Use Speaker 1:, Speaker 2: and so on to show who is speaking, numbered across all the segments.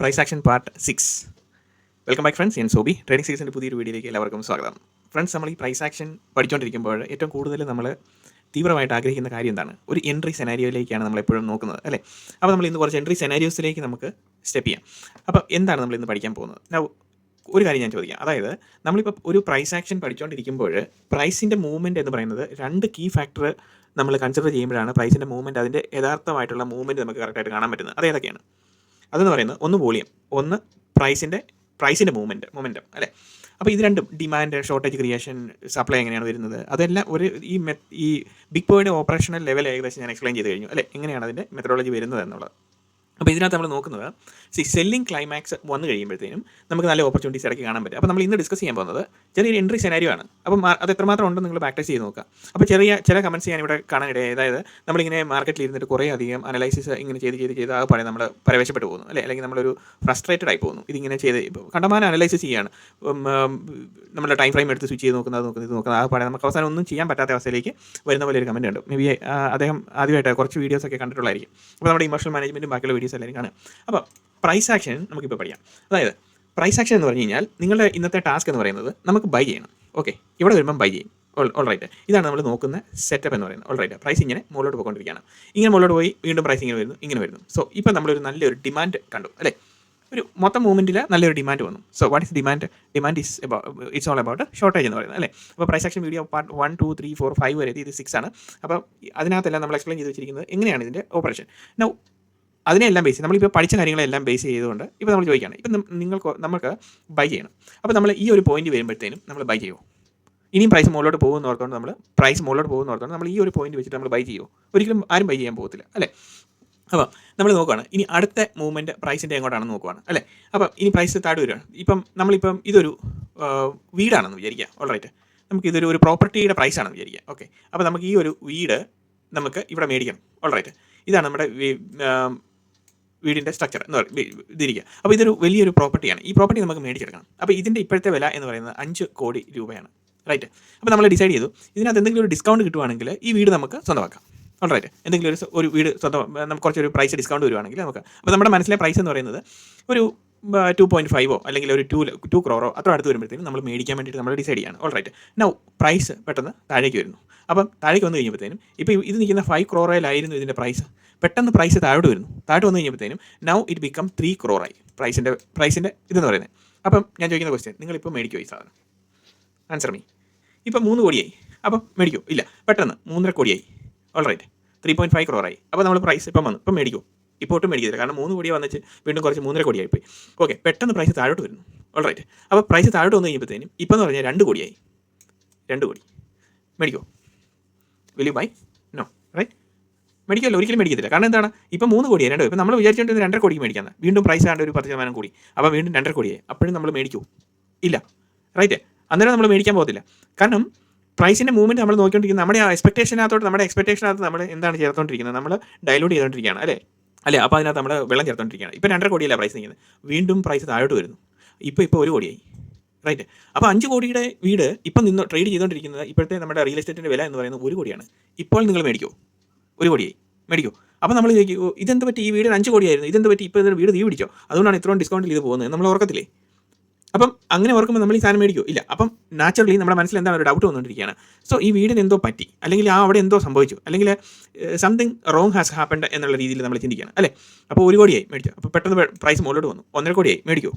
Speaker 1: Price action part six welcome back friends ഞാൻ Sobi. Trading സീരീസിന്റെ പുതിയൊരു വീഡിയോയിലേക്ക് എല്ലാവർക്കും സ്വാഗതം. ഫ്രണ്ട്സ് നമ്മൾ ഈ പ്രൈസ് ആക്ഷൻ പഠിച്ചുകൊണ്ടിരിക്കുമ്പോൾ ഏറ്റവും കൂടുതൽ നമ്മൾ തീവ്രമായിട്ട് ആഗ്രഹിക്കുന്ന കാര്യം എന്താണ്? ഒരു എൻട്രി സെനാരിയോയിലേക്കാണ് നമ്മൾ എപ്പോഴും നോക്കുന്നത് അല്ലേ? അപ്പോൾ നമ്മൾ ഇന്ന് കുറച്ച് എൻട്രി സെനാരിയോസിലേക്ക് നമുക്ക് സ്റ്റെപ്പ് ചെയ്യാം. അപ്പോൾ എന്താണ് നമ്മൾ ഇന്ന് പഠിക്കാൻ പോകുന്നത്? Now, ഒരു കാര്യം ഞാൻ ചോദിക്കാം. അതായത് നമ്മളിപ്പോൾ ഒരു പ്രൈസ് ആക്ഷൻ പഠിച്ചുകൊണ്ടിരിക്കുമ്പോൾ പ്രൈസിന്റെ മൂവ്മെന്റ് എന്ന് പറയുന്നത് രണ്ട് കീ ഫാക്ടർ നമ്മൾ കൺസിഡർ ചെയ്യുമ്പോഴാണ് പ്രൈസിന്റെ മൂവ്മെന്റ് അതിന്റെ യഥാർത്ഥമായിട്ടുള്ള മൂവ്മെന്റ് നമുക്ക് കറക്റ്റായിട്ട് കാണാൻ പറ്റുന്നത്. അത് ഏതൊക്കെയാണ്? അതെന്ന് പറയുന്നത് ഒന്ന് വോളിയം ഒന്ന് പ്രൈസിന്റെ പ്രൈസിന്റെ മൂവ്മെന്റ് മൊമെന്റം അല്ലേ? അപ്പോൾ ഇത് രണ്ടും ഡിമാൻഡ് ഷോർട്ടേജ് ക്രിയേഷൻ സപ്ലൈ എങ്ങനെയാണ് വരുന്നത്? അതെല്ലാം ഒരു ഈ ഈ ബിഗ് ബോയുടെ ഓപ്പറേഷണൽ ലെവൽ ഏകദേശം ഞാൻ എക്സ്പ്ലെയിൻ ചെയ്ത് കഴിഞ്ഞു അല്ലേ? എങ്ങനെയാണ് അതിന്റെ മെത്തഡോളജി വരുന്നത് എന്നുള്ളത്? അപ്പോൾ ഇതിനകത്ത് നമ്മൾ നോക്കുന്നത് സി സെല്ലിംഗ് ക്ലൈമാക്സ് വന്നു കഴിയുമ്പോഴത്തേനും നമുക്ക് നല്ല ഓപ്പർച്യൂണിറ്റീസ് ഇടയ്ക്ക് കാണാൻ പറ്റും. അപ്പോൾ നമ്മൾ ഇന്ന് ഡിസ്കസ് ചെയ്യാൻ പോകുന്നത് ചെറിയൊരു എൻട്രി സെനാരിയോ ആണ്. അപ്പം അത് എത്രമാത്രം ഉണ്ടെന്ന് നിങ്ങൾ പ്രാക്ടീസ് ചെയ്ത് നോക്കുക. അപ്പോൾ ചെറിയ ചില കമൻസ് ഞാൻ ഇവിടെ കാണാനിടയായി. അതായത് നമ്മളിങ്ങനെ മാർക്കറ്റിൽ ഇരുന്നിട്ട് കുറേ അധികം അനലൈസിസ് ഇങ്ങനെ ചെയ്ത് ചെയ്ത് ചെയ്ത് ആ പണി നമ്മൾ പരവേശപ്പെട്ടു പോകുന്നു അല്ലേ? അല്ലെങ്കിൽ നമ്മളൊരു ഫ്രസ്ട്രേറ്റഡ് ആയി പോകുന്നു. ഇതിങ്ങനെ ചെയ്ത് കണ്ടമാനം അനലൈസിസ് ചെയ്യാണ്. നമ്മുടെ ടൈം ഫ്രെയിം എടുത്ത് സ്വിച്ച് ചെയ്ത് നോക്കുന്നത് നോക്കുന്നത് ഇത് നോക്കുന്നത്. ആ പണി നമുക്ക് അവസാനം ഒന്നും ചെയ്യാൻ പറ്റാത്ത അവസ്ഥയിലേക്ക് വരുന്ന പോലെ ഒരു കമന്റ് ഉണ്ട്. മേ ബി അദ്ദേഹം ആദ്യമായിട്ട് കുറച്ച് വീഡിയോസൊക്കെ കണ്ടിട്ടുള്ളതായിരിക്കും അപ്പോൾ നമ്മുടെ ഇമോഷണൽ മാനേജ്മെന്റും ബാക്കിയുള്ള വീഡിയോസ് എല്ലാവരും കാണുക. അപ്പോൾ പ്രൈസ് ആക്ഷൻ നമുക്കിപ്പോൾ പഠിക്കാം. അതായത് പ്രൈസ് ആക്ഷൻ എന്ന് പറഞ്ഞു കഴിഞ്ഞാൽ നിങ്ങളുടെ ഇന്നത്തെ ടാസ്ക് എന്ന് പറയുന്നത് നമുക്ക് ബൈ ചെയ്യണം. ഓക്കെ ഇവിടെ വരുമ്പം ബൈ ചെയ്യും. ഓൾ റൈറ്റ് ഇതാണ് നമ്മൾ നോക്കുന്ന സെറ്റപ്പ് എന്ന് പറയുന്നത്. ഓൾ റൈറ്റ് പ്രൈസ് ഇങ്ങനെ മുകളിലോട്ട് പോയിക്കൊണ്ടിരിക്കുകയാണ്. ഇങ്ങനെ മുകളിലോട്ട് പോയി വീണ്ടും പ്രൈസ് ഇങ്ങനെ വരുന്നു ഇങ്ങനെ വരുന്നു. സോ ഇപ്പോൾ നമ്മളൊരു നല്ലൊരു ഡിമാൻഡ് കണ്ടു അല്ലേ? ഒരു മൊത്തം മൂവ്മെന്റിൽ നല്ലൊരു ഡിമാൻഡ് വന്നു. So what is demand demand is it's all about shortage എന്ന് പറയുന്നത് അല്ലേ? അപ്പോൾ price action video part one two three four five വരെ ഇത് സിക്സ് ആണ്. അപ്പോൾ അതിനകത്തെല്ലാം നമ്മൾ എക്സ്പ്ലെയിൻ ചെയ്ത് വെച്ചിരിക്കുന്നത് എങ്ങനെയാണ് ഇതിന്റെ ഓപ്പറേഷൻ നൗ അതിനെല്ലാം ബേസ് നമ്മളിപ്പോൾ പഠിച്ച കാര്യങ്ങളെല്ലാം ബേസ് ചെയ്തുകൊണ്ട് ഇപ്പോൾ നമ്മൾ ചോദിക്കുകയാണ്. ഇപ്പം നിങ്ങൾക്ക് നമുക്ക് ബൈ ചെയ്യണം. അപ്പോൾ നമ്മൾ ഈ ഒരു പോയിന്റ് വരുമ്പോഴത്തേനും നമ്മൾ ബൈ ചെയ്യുമോ ഇനിയും പ്രൈസ് മുകളിലോട്ട് പോകുമെന്ന് ഓർത്തുകൊണ്ട് നമ്മൾ പ്രൈസ് മുകളിലോട്ട് പോകുമെന്ന് ഓർത്തുകൊണ്ട് നമ്മൾ ഈ ഒരു പോയിന്റ് വെച്ചിട്ട് നമ്മൾ ബൈ ചെയ്യുമോ ഒരിക്കലും ആരും ബൈ ചെയ്യാൻ പോകത്തില്ല അല്ലേ? അപ്പോൾ നമ്മൾ നോക്കുകയാണ് ഇനി അടുത്ത മൂവ്മെന്റ് പ്രൈസിന്റെ എങ്ങോട്ടാണെന്ന് നോക്കുവാണ് അല്ലേ? അപ്പം ഇനി പ്രൈസ് താഴെ വരികയാണ്. ഇപ്പം നമ്മളിപ്പം ഇതൊരു വീടാണെന്ന് വിചാരിക്കുക ഓൾറൈറ്റ് നമുക്ക് ഇതൊരു ഒരു പ്രോപ്പർട്ടിയുടെ പ്രൈസ് ആണെന്ന് വിചാരിക്കുക ഓക്കെ അപ്പോൾ നമുക്ക് ഈ ഒരു വീട് നമുക്ക് ഇവിടെ മേടിക്കണം ഓൾറൈറ്റ് ഇതാണ് നമ്മുടെ വീടിന്റെ സ്ട്രക്ചർ എന്ന് പറയും. ഇതിരിക്കുക. അപ്പോൾ ഇതൊരു വലിയൊരു പ്രോപ്പർട്ടിയാണ് ഈ പ്രോപ്പർട്ടി നമുക്ക് മേടിച്ചെടുക്കണം അപ്പോൾ ഇതിന്റെ ഇപ്പോഴത്തെ വില എന്ന് പറയുന്നത് അഞ്ച് കോടി രൂപയാണ്. റൈറ്റ് അപ്പോൾ നമ്മൾ ഡിസൈഡ് ചെയ്തു. ഇതിനകത്ത് എന്തെങ്കിലും ഒരു ഡിസ്കൗണ്ട് കിട്ടുവാണെങ്കിൽ ഈ വീട് നമുക്ക് സ്വന്തമാക്കാം. ഓൾറൈറ്റ് എന്തെങ്കിലും ഒരു ഒരു വീട് സ്വന്തം നമുക്ക് കുറച്ചൊരു പ്രൈസ് ഡിസ്കൗണ്ട് വരുവാണെങ്കിൽ നമുക്ക്. അപ്പോൾ നമ്മുടെ മനസ്സിലെ പ്രൈസ് എന്ന് പറയുന്നത് ഒരു ടു പോയിന്റ് ഫൈവോ അല്ലെങ്കിൽ ഒരു ടു ടു ക്രോറോ അത്ര അടുത്ത് വരുമ്പോഴത്തേക്കും നമ്മൾ മേടിക്കാൻ വേണ്ടിയിട്ട് നമ്മൾ ഡിസൈഡ് ചെയ്യാണ്. ഓൾറൈറ്റ് നൗ പ്രൈസ് പെട്ടെന്ന് താഴേക്ക് വരുന്നു. അപ്പം താഴേക്ക് വന്നു കഴിയുമ്പോഴത്തേനും ഇപ്പോൾ ഇത് നിൽക്കുന്ന ഫൈവ് ക്രോറയിലായിരുന്നു ഇതിന്റെ പ്രൈസ് പെട്ടെന്ന് പ്രൈസ് താഴോട്ട് വരുന്നു. താഴോട്ട് വന്നു കഴിഞ്ഞപ്പോഴത്തേനും നൗ ഇറ്റ് ബിക്കം ത്രീ ക്രോറായി പ്രൈസിന്റെ പ്രൈസിന്റെ ഇതെന്ന് പറയുന്നത്. അപ്പം ഞാൻ ചോദിക്കുന്ന ക്വസ്റ്റ്യൻ നിങ്ങളിപ്പോൾ മേടിക്കുമോ ഈ സാധനം? ആൻസർ മീ ഇപ്പം മൂന്ന് കോടിയായി. അപ്പം മേടിക്കോ. ഇല്ല പെട്ടെന്ന് മൂന്നര കോടിയായി. ഓൾറൈറ്റ് ത്രീ പോയിന്റ് ഫൈവ് ക്രോറായി അപ്പോൾ നമ്മൾ പ്രൈസ് ഇപ്പം വന്നു. ഇപ്പം മേടിക്കോ. ഇപ്പോൾ ഒട്ടും മേടിക്കത്തില്ല കാരണം മൂന്ന് കോടിയെ വന്നിച്ച് വീണ്ടും കുറച്ച് മൂന്നര കോടിയായി പോയി ഓക്കെ പെട്ടെന്ന് പ്രൈസ് താഴോട്ട് വരുന്നു. ഓൾറൈറ്റ് അപ്പോൾ പ്രൈസ് താഴോട്ട് വന്നു കഴിഞ്ഞപ്പോഴത്തേനും ഇപ്പം എന്ന് പറഞ്ഞാൽ രണ്ട് കോടിയായി. രണ്ട് കോടി. മേടിക്കുമോ will you buy no right മേടിക്കുമല്ലോ? ഒരിക്കലും മേടിക്കത്തില്ല. കാരണം എന്താണ്? ഇപ്പം മൂന്ന് കോടിയായി രണ്ടോ. ഇപ്പം നമ്മൾ വിചാരിച്ചുകൊണ്ടിരുന്ന രണ്ടര കോടിക്ക് മേടിക്കാം വീണ്ടും പ്രൈസ് ആണ്ട് ഒരു പത്ത് ശതമാനം കൂടി. അപ്പോൾ വീണ്ടും രണ്ടര കോടിയായി. അപ്പോഴും നമ്മൾ മേടിക്കൂ. ഇല്ല. റൈറ്റ് അന്നേരം നമ്മൾ മേടിക്കാൻ പോകത്തില്ല. കാരണം പ്രൈസിന്റെ മൂവ്മെന്റ് നമ്മൾ നോക്കിക്കൊണ്ടിരിക്കുന്നത് നമ്മുടെ എക്സ്പെക്ടേഷനകത്തോട്ട് നമ്മുടെ എക്സ്പെക്ടേഷനകത്ത് നമ്മൾ എന്താണ് ചേർത്തുകൊണ്ടിരിക്കുന്നത് നമ്മൾ ഡൈലൂട്ട് ചെയ്തുകൊണ്ടിരിക്കുകയാണ് അല്ലേ? അല്ലേ? അപ്പോൾ അതിനകത്ത് നമ്മൾ വെള്ളം ചേർത്തുകൊണ്ടിരിക്കുകയാണ് ഇപ്പോൾ രണ്ടര കോടിയല്ല പ്രൈസ് നിൽക്കുന്നത്? വീണ്ടും പ്രൈസ് താഴോട്ട് വരുന്നു. ഇപ്പോൾ ഇപ്പോൾ ഒരു കോടിയായി. റൈറ്റ് അപ്പോൾ അഞ്ച് കോടിയുടെ വീട് ഇപ്പം നിന്ന് ട്രേഡ് ചെയ്തുകൊണ്ടിരിക്കുന്നത് ഇപ്പോഴത്തെ നമ്മുടെ റിയൽ എസ്റ്റേറ്റിന്റെ വില എന്ന് പറയുന്നത് ഒരു കോടിയാണ്. ഇപ്പോൾ നിങ്ങൾ മേടിക്കോ. ഒരു കോടിയായി. മേടിക്കോ. അപ്പോൾ നമ്മൾ ചോദിക്കും "ഓ, ഇതെന്ത് പറ്റി? ഈ വീടിന് അഞ്ച് കോടിയായിരുന്നു. ഇതെന്ത് പറ്റി? ഇപ്പോൾ ഇതിന് വീട് തീ പിടിച്ചോ അതുകൊണ്ടാണ് ഇത്രയും ഡിസ്കൗണ്ടിൽ ഇത് പോകുന്നത്. നമ്മൾ ഓർക്കത്തില്ലേ? അപ്പം അങ്ങനെ ഓർക്കുമ്പോൾ നമ്മൾ ഈ സാധനം മേടിക്കോ. ഇല്ല. അപ്പം നാച്ചുറലി നമ്മുടെ മനസ്സിൽ എന്താണ്? ഒരു ഡൗട്ട് വന്നുകൊണ്ടിരിക്കുകയാണ്. സോ ഈ വീടിന് എന്തോ പറ്റി? അല്ലെങ്കിൽ ആ അവിടെ എന്തോ സംഭവിച്ചു? അല്ലെങ്കിൽ സംതിങ് റോങ് ഹാസ് ഹാപ്പൻഡ് എന്നുള്ള രീതിയിൽ നമ്മൾ ചിന്തിക്കുകയാണ്. അല്ലേ? അപ്പോൾ ഒരു കോടിയായി മേടിച്ചു. അപ്പോൾ പെട്ടെന്ന് പ്രൈസ് മുകളിലോട്ട് വന്നു. ഒന്നര കോടിയായി. മേടിക്കോ.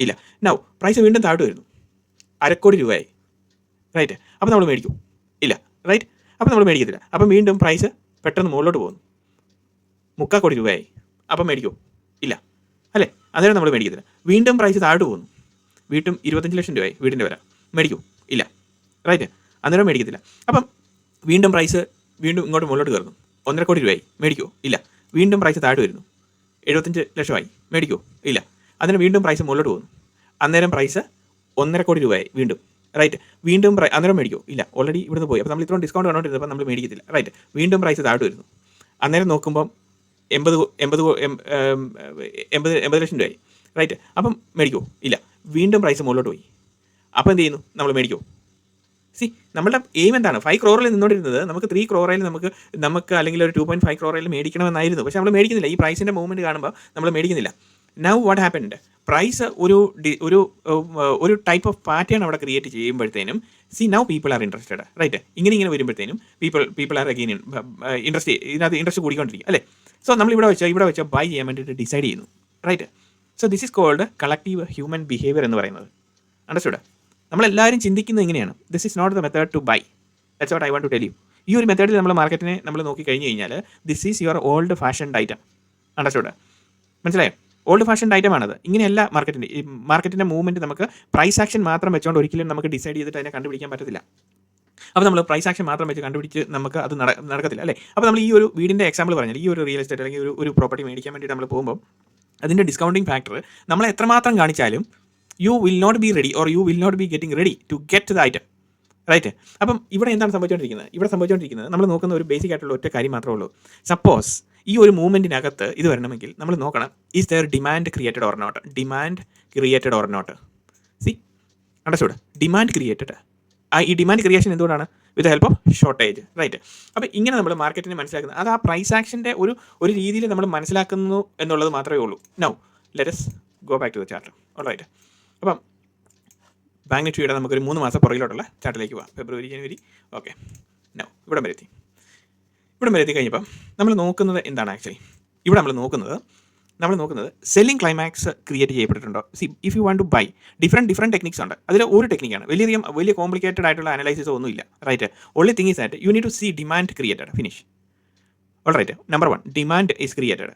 Speaker 1: ഇല്ല. നൗ പ്രൈസ് വീണ്ടും താഴ്ത്തു വരുന്നു. അരക്കോടി രൂപയായി. റൈറ്റ് അപ്പം നമ്മൾ മേടിക്കൂ. ഇല്ല. റൈറ്റ് അപ്പം നമ്മൾ മേടിക്കത്തില്ല. അപ്പം വീണ്ടും പ്രൈസ് പെട്ടെന്ന് മുകളിലോട്ട് പോകുന്നു. മുക്കാൽ കോടി രൂപയായി. അപ്പം മേടിക്കോ. ഇല്ല. അല്ലേ? അന്നേരം നമ്മൾ മേടിക്കത്തില്ല വീണ്ടും പ്രൈസ് താഴോട്ട് പോകുന്നു. വീട്ടും ഇരുപത്തഞ്ച് ലക്ഷം രൂപയായി വീടിന്റെ വില. മേടിക്കൂ. ഇല്ല. റൈറ്റ് അന്നേരം മേടിക്കത്തില്ല. അപ്പം വീണ്ടും പ്രൈസ് വീണ്ടും ഇങ്ങോട്ട് മുകളിലോട്ട് കയറുന്നു. ഒന്നര കോടി രൂപയായി. മേടിക്കൂ. ഇല്ല. വീണ്ടും പ്രൈസ് താഴോട്ട് വരുന്നു. എഴുപത്തഞ്ച് ലക്ഷമായി. മേടിക്കൂ. ഇല്ല. അന്നേരം വീണ്ടും പ്രൈസ് മുകളിലോട്ട് പോകുന്നു. അന്നേരം പ്രൈസ് ഒന്നര കോടി രൂപയായി വീണ്ടും. റൈറ്റ് വീണ്ടും അന്നേരം മേടിക്കോ. ഇല്ല ഓൾറെഡി ഇവിടുന്ന് പോയി. അപ്പോൾ നമ്മൾ ഇത്രയും ഡിസ്കൗണ്ട് കണ്ടോണ്ടിരുന്നപ്പോൾ നമ്മൾ മേടിക്കത്തില്ല. റൈറ്റ് വീണ്ടും പ്രൈസ് താഴോട്ട് വരുന്നു. അന്നേരം നോക്കുമ്പം എൺപത് എൺപത് എൺപത് എൺപത് ലക്ഷം രൂപയായി. റൈറ്റ് അപ്പം മേടിക്കോ. ഇല്ല വീണ്ടും പ്രൈസ് മുകളിലോട്ട് പോയി. അപ്പോൾ എന്ത് ചെയ്യുന്നു? നമ്മൾ മേടിക്കോ. സി നമ്മുടെ എയിം എന്താണ്? ഫൈവ് ക്രോറിൽ നിന്നോണ്ടിരുന്നത് നമുക്ക് ത്രീ ക്രോറയിൽ നമുക്ക് നമുക്ക് അല്ലെങ്കിൽ ഒരു ടു പോയിന്റ് ഫൈവ് ക്രോറയിൽ മേടിക്കണമെന്നായിരുന്നു. പക്ഷേ നമ്മൾ മേടിക്കുന്നില്ല. ഈ പ്രൈസിന്റെ മൂവ്മെന്റ് കാണുമ്പോൾ നമ്മൾ മേടിക്കുന്നില്ല. നൗ വാട്ട് ഹാപ്പൻഡ് പ്രൈസ് ഒരു ഒരു ഒരു ടൈപ്പ് ഓഫ് പാറ്റേൺ അവിടെ create ചെയ്യുമ്പോഴത്തേനും see now people are interested right ഇങ്ങനെ ഇങ്ങനെ വരുമ്പോഴത്തേനും people people are again interest ഇതിനകത്ത് ഇൻട്രസ്റ്റ് കൂടിക്കൊണ്ടിരിക്കും അല്ലേ? സോ നമ്മൾ ഇവിടെ വെച്ച് ഇവിടെ വെച്ച് ബൈ ചെയ്യാൻ വേണ്ടിയിട്ട് ഡിസൈഡ് ചെയ്യുന്നു right so this is called collective human behaviour എന്ന് പറയുന്നത്. അണ്ടർസ്റ്റുഡ് നമ്മളെല്ലാവരും ചിന്തിക്കുന്നത് ഇങ്ങനെയാണ്. This is not the method to buy that's what I want to tell you ഈ ഒരു മെത്തേഡിൽ നമ്മൾ മാർക്കറ്റിനെ നമ്മൾ നോക്കി കഴിഞ്ഞ് കഴിഞ്ഞാൽ this is your old fashioned item understood മനസ്സിലായോ? ഓൾഡ് ഫാഷൻഡ് ഐറ്റം ആണത്. ഇങ്ങനെയല്ല മാർക്കറ്റിന്റെ ഈ മാർക്കറ്റിന്റെ മൂവ്മെന്റ് നമുക്ക് പ്രൈസ് ആക്ഷൻ മാത്രം വെച്ചുകൊണ്ട് ഒരിക്കലും നമുക്ക് ഡിസൈഡ് ചെയ്തിട്ട് അതിനെ കണ്ടുപിടിക്കാൻ പറ്റത്തില്ല. അപ്പോൾ നമ്മൾ പ്രൈസ് ആക്ഷൻ മാത്രം വെച്ച് കണ്ടുപിടിച്ച് നമുക്ക് അത് നട നടക്കത്തില്ല അല്ലേ? അപ്പോൾ നമ്മൾ ഈ ഒരു വീടിന്റെ എക്സാമ്പിൾ പറഞ്ഞാൽ ഈ ഒരു റിയൽ എസ്റ്റേറ്റ് അല്ലെങ്കിൽ ഒരു ഒരു പ്രോപ്പർട്ടി മേടിക്കാൻ വേണ്ടി നമ്മൾ പോകുമ്പോൾ അതിന്റെ ഡിസ്കൗണ്ടിങ് ഫാക്ടർ നമ്മൾ എത്രമാത്രം കാണിച്ചാലും you will not be ready or you will not be getting ready to get the item right അപ്പം ഇവിടെ എന്താണ് സംഭവിച്ചുകൊണ്ടിരിക്കുന്നത് ഇവിടെ സംഭവിച്ചുകൊണ്ടിരിക്കുന്നത് നമ്മൾ നോക്കുന്ന ഒരു ബേസിക് ആയിട്ടുള്ള ഒറ്റ കാര്യം മാത്രമേ ഉള്ളൂ. സപ്പോസ് ഈ ഒരു മൂവ്മെന്റിനകത്ത് ഇത് വരണമെങ്കിൽ നമ്മൾ നോക്കണം is there demand created or not demand created or not see understood demand created ആ ഈ ഡിമാൻഡ് ക്രിയേഷൻ എന്തുകൊണ്ടാണ്? With help of shortage right അപ്പോൾ ഇങ്ങനെ നമ്മൾ മാർക്കറ്റിനെ മനസ്സിലാക്കുന്നത് അത് ആ പ്രൈസ് ആക്ഷന്റെ ഒരു ഒരു രീതിയിൽ നമ്മൾ മനസ്സിലാക്കുന്നു എന്നുള്ളത് മാത്രമേ ഉള്ളൂ. Now let's go back to the chart right അപ്പം ബാങ്ക് നിഫ്റ്റിയുടെ നമുക്കൊരു മൂന്ന് മാസം പുറകിലോട്ടുള്ള ചാർട്ടിലേക്ക് പോകാം. ഫെബ്രുവരി ജനുവരി ഓക്കെ നൗ ഇവിടം വരെ എത്തി. ഇവിടം വരെ എത്തിക്കഴിഞ്ഞപ്പം നമ്മൾ നോക്കുന്നത് എന്താണ് ആക്ച്വലി ഇവിടെ നമ്മൾ നോക്കുന്നത് നമ്മൾ നോക്കുന്നത് selling climax create ചെയ്യപ്പെട്ടിട്ടുണ്ടോ? See if you want to buy different different techniques ഉണ്ട്. അതിൽ ഒരു ടെക്നിക്കാണ് വലിയധികം വലിയ കോംപ്ലിക്കേറ്റഡ് ആയിട്ടുള്ള അനലൈസിസോ ഒന്നുമില്ല right only thing is at you need to see demand created finish all right number one demand is created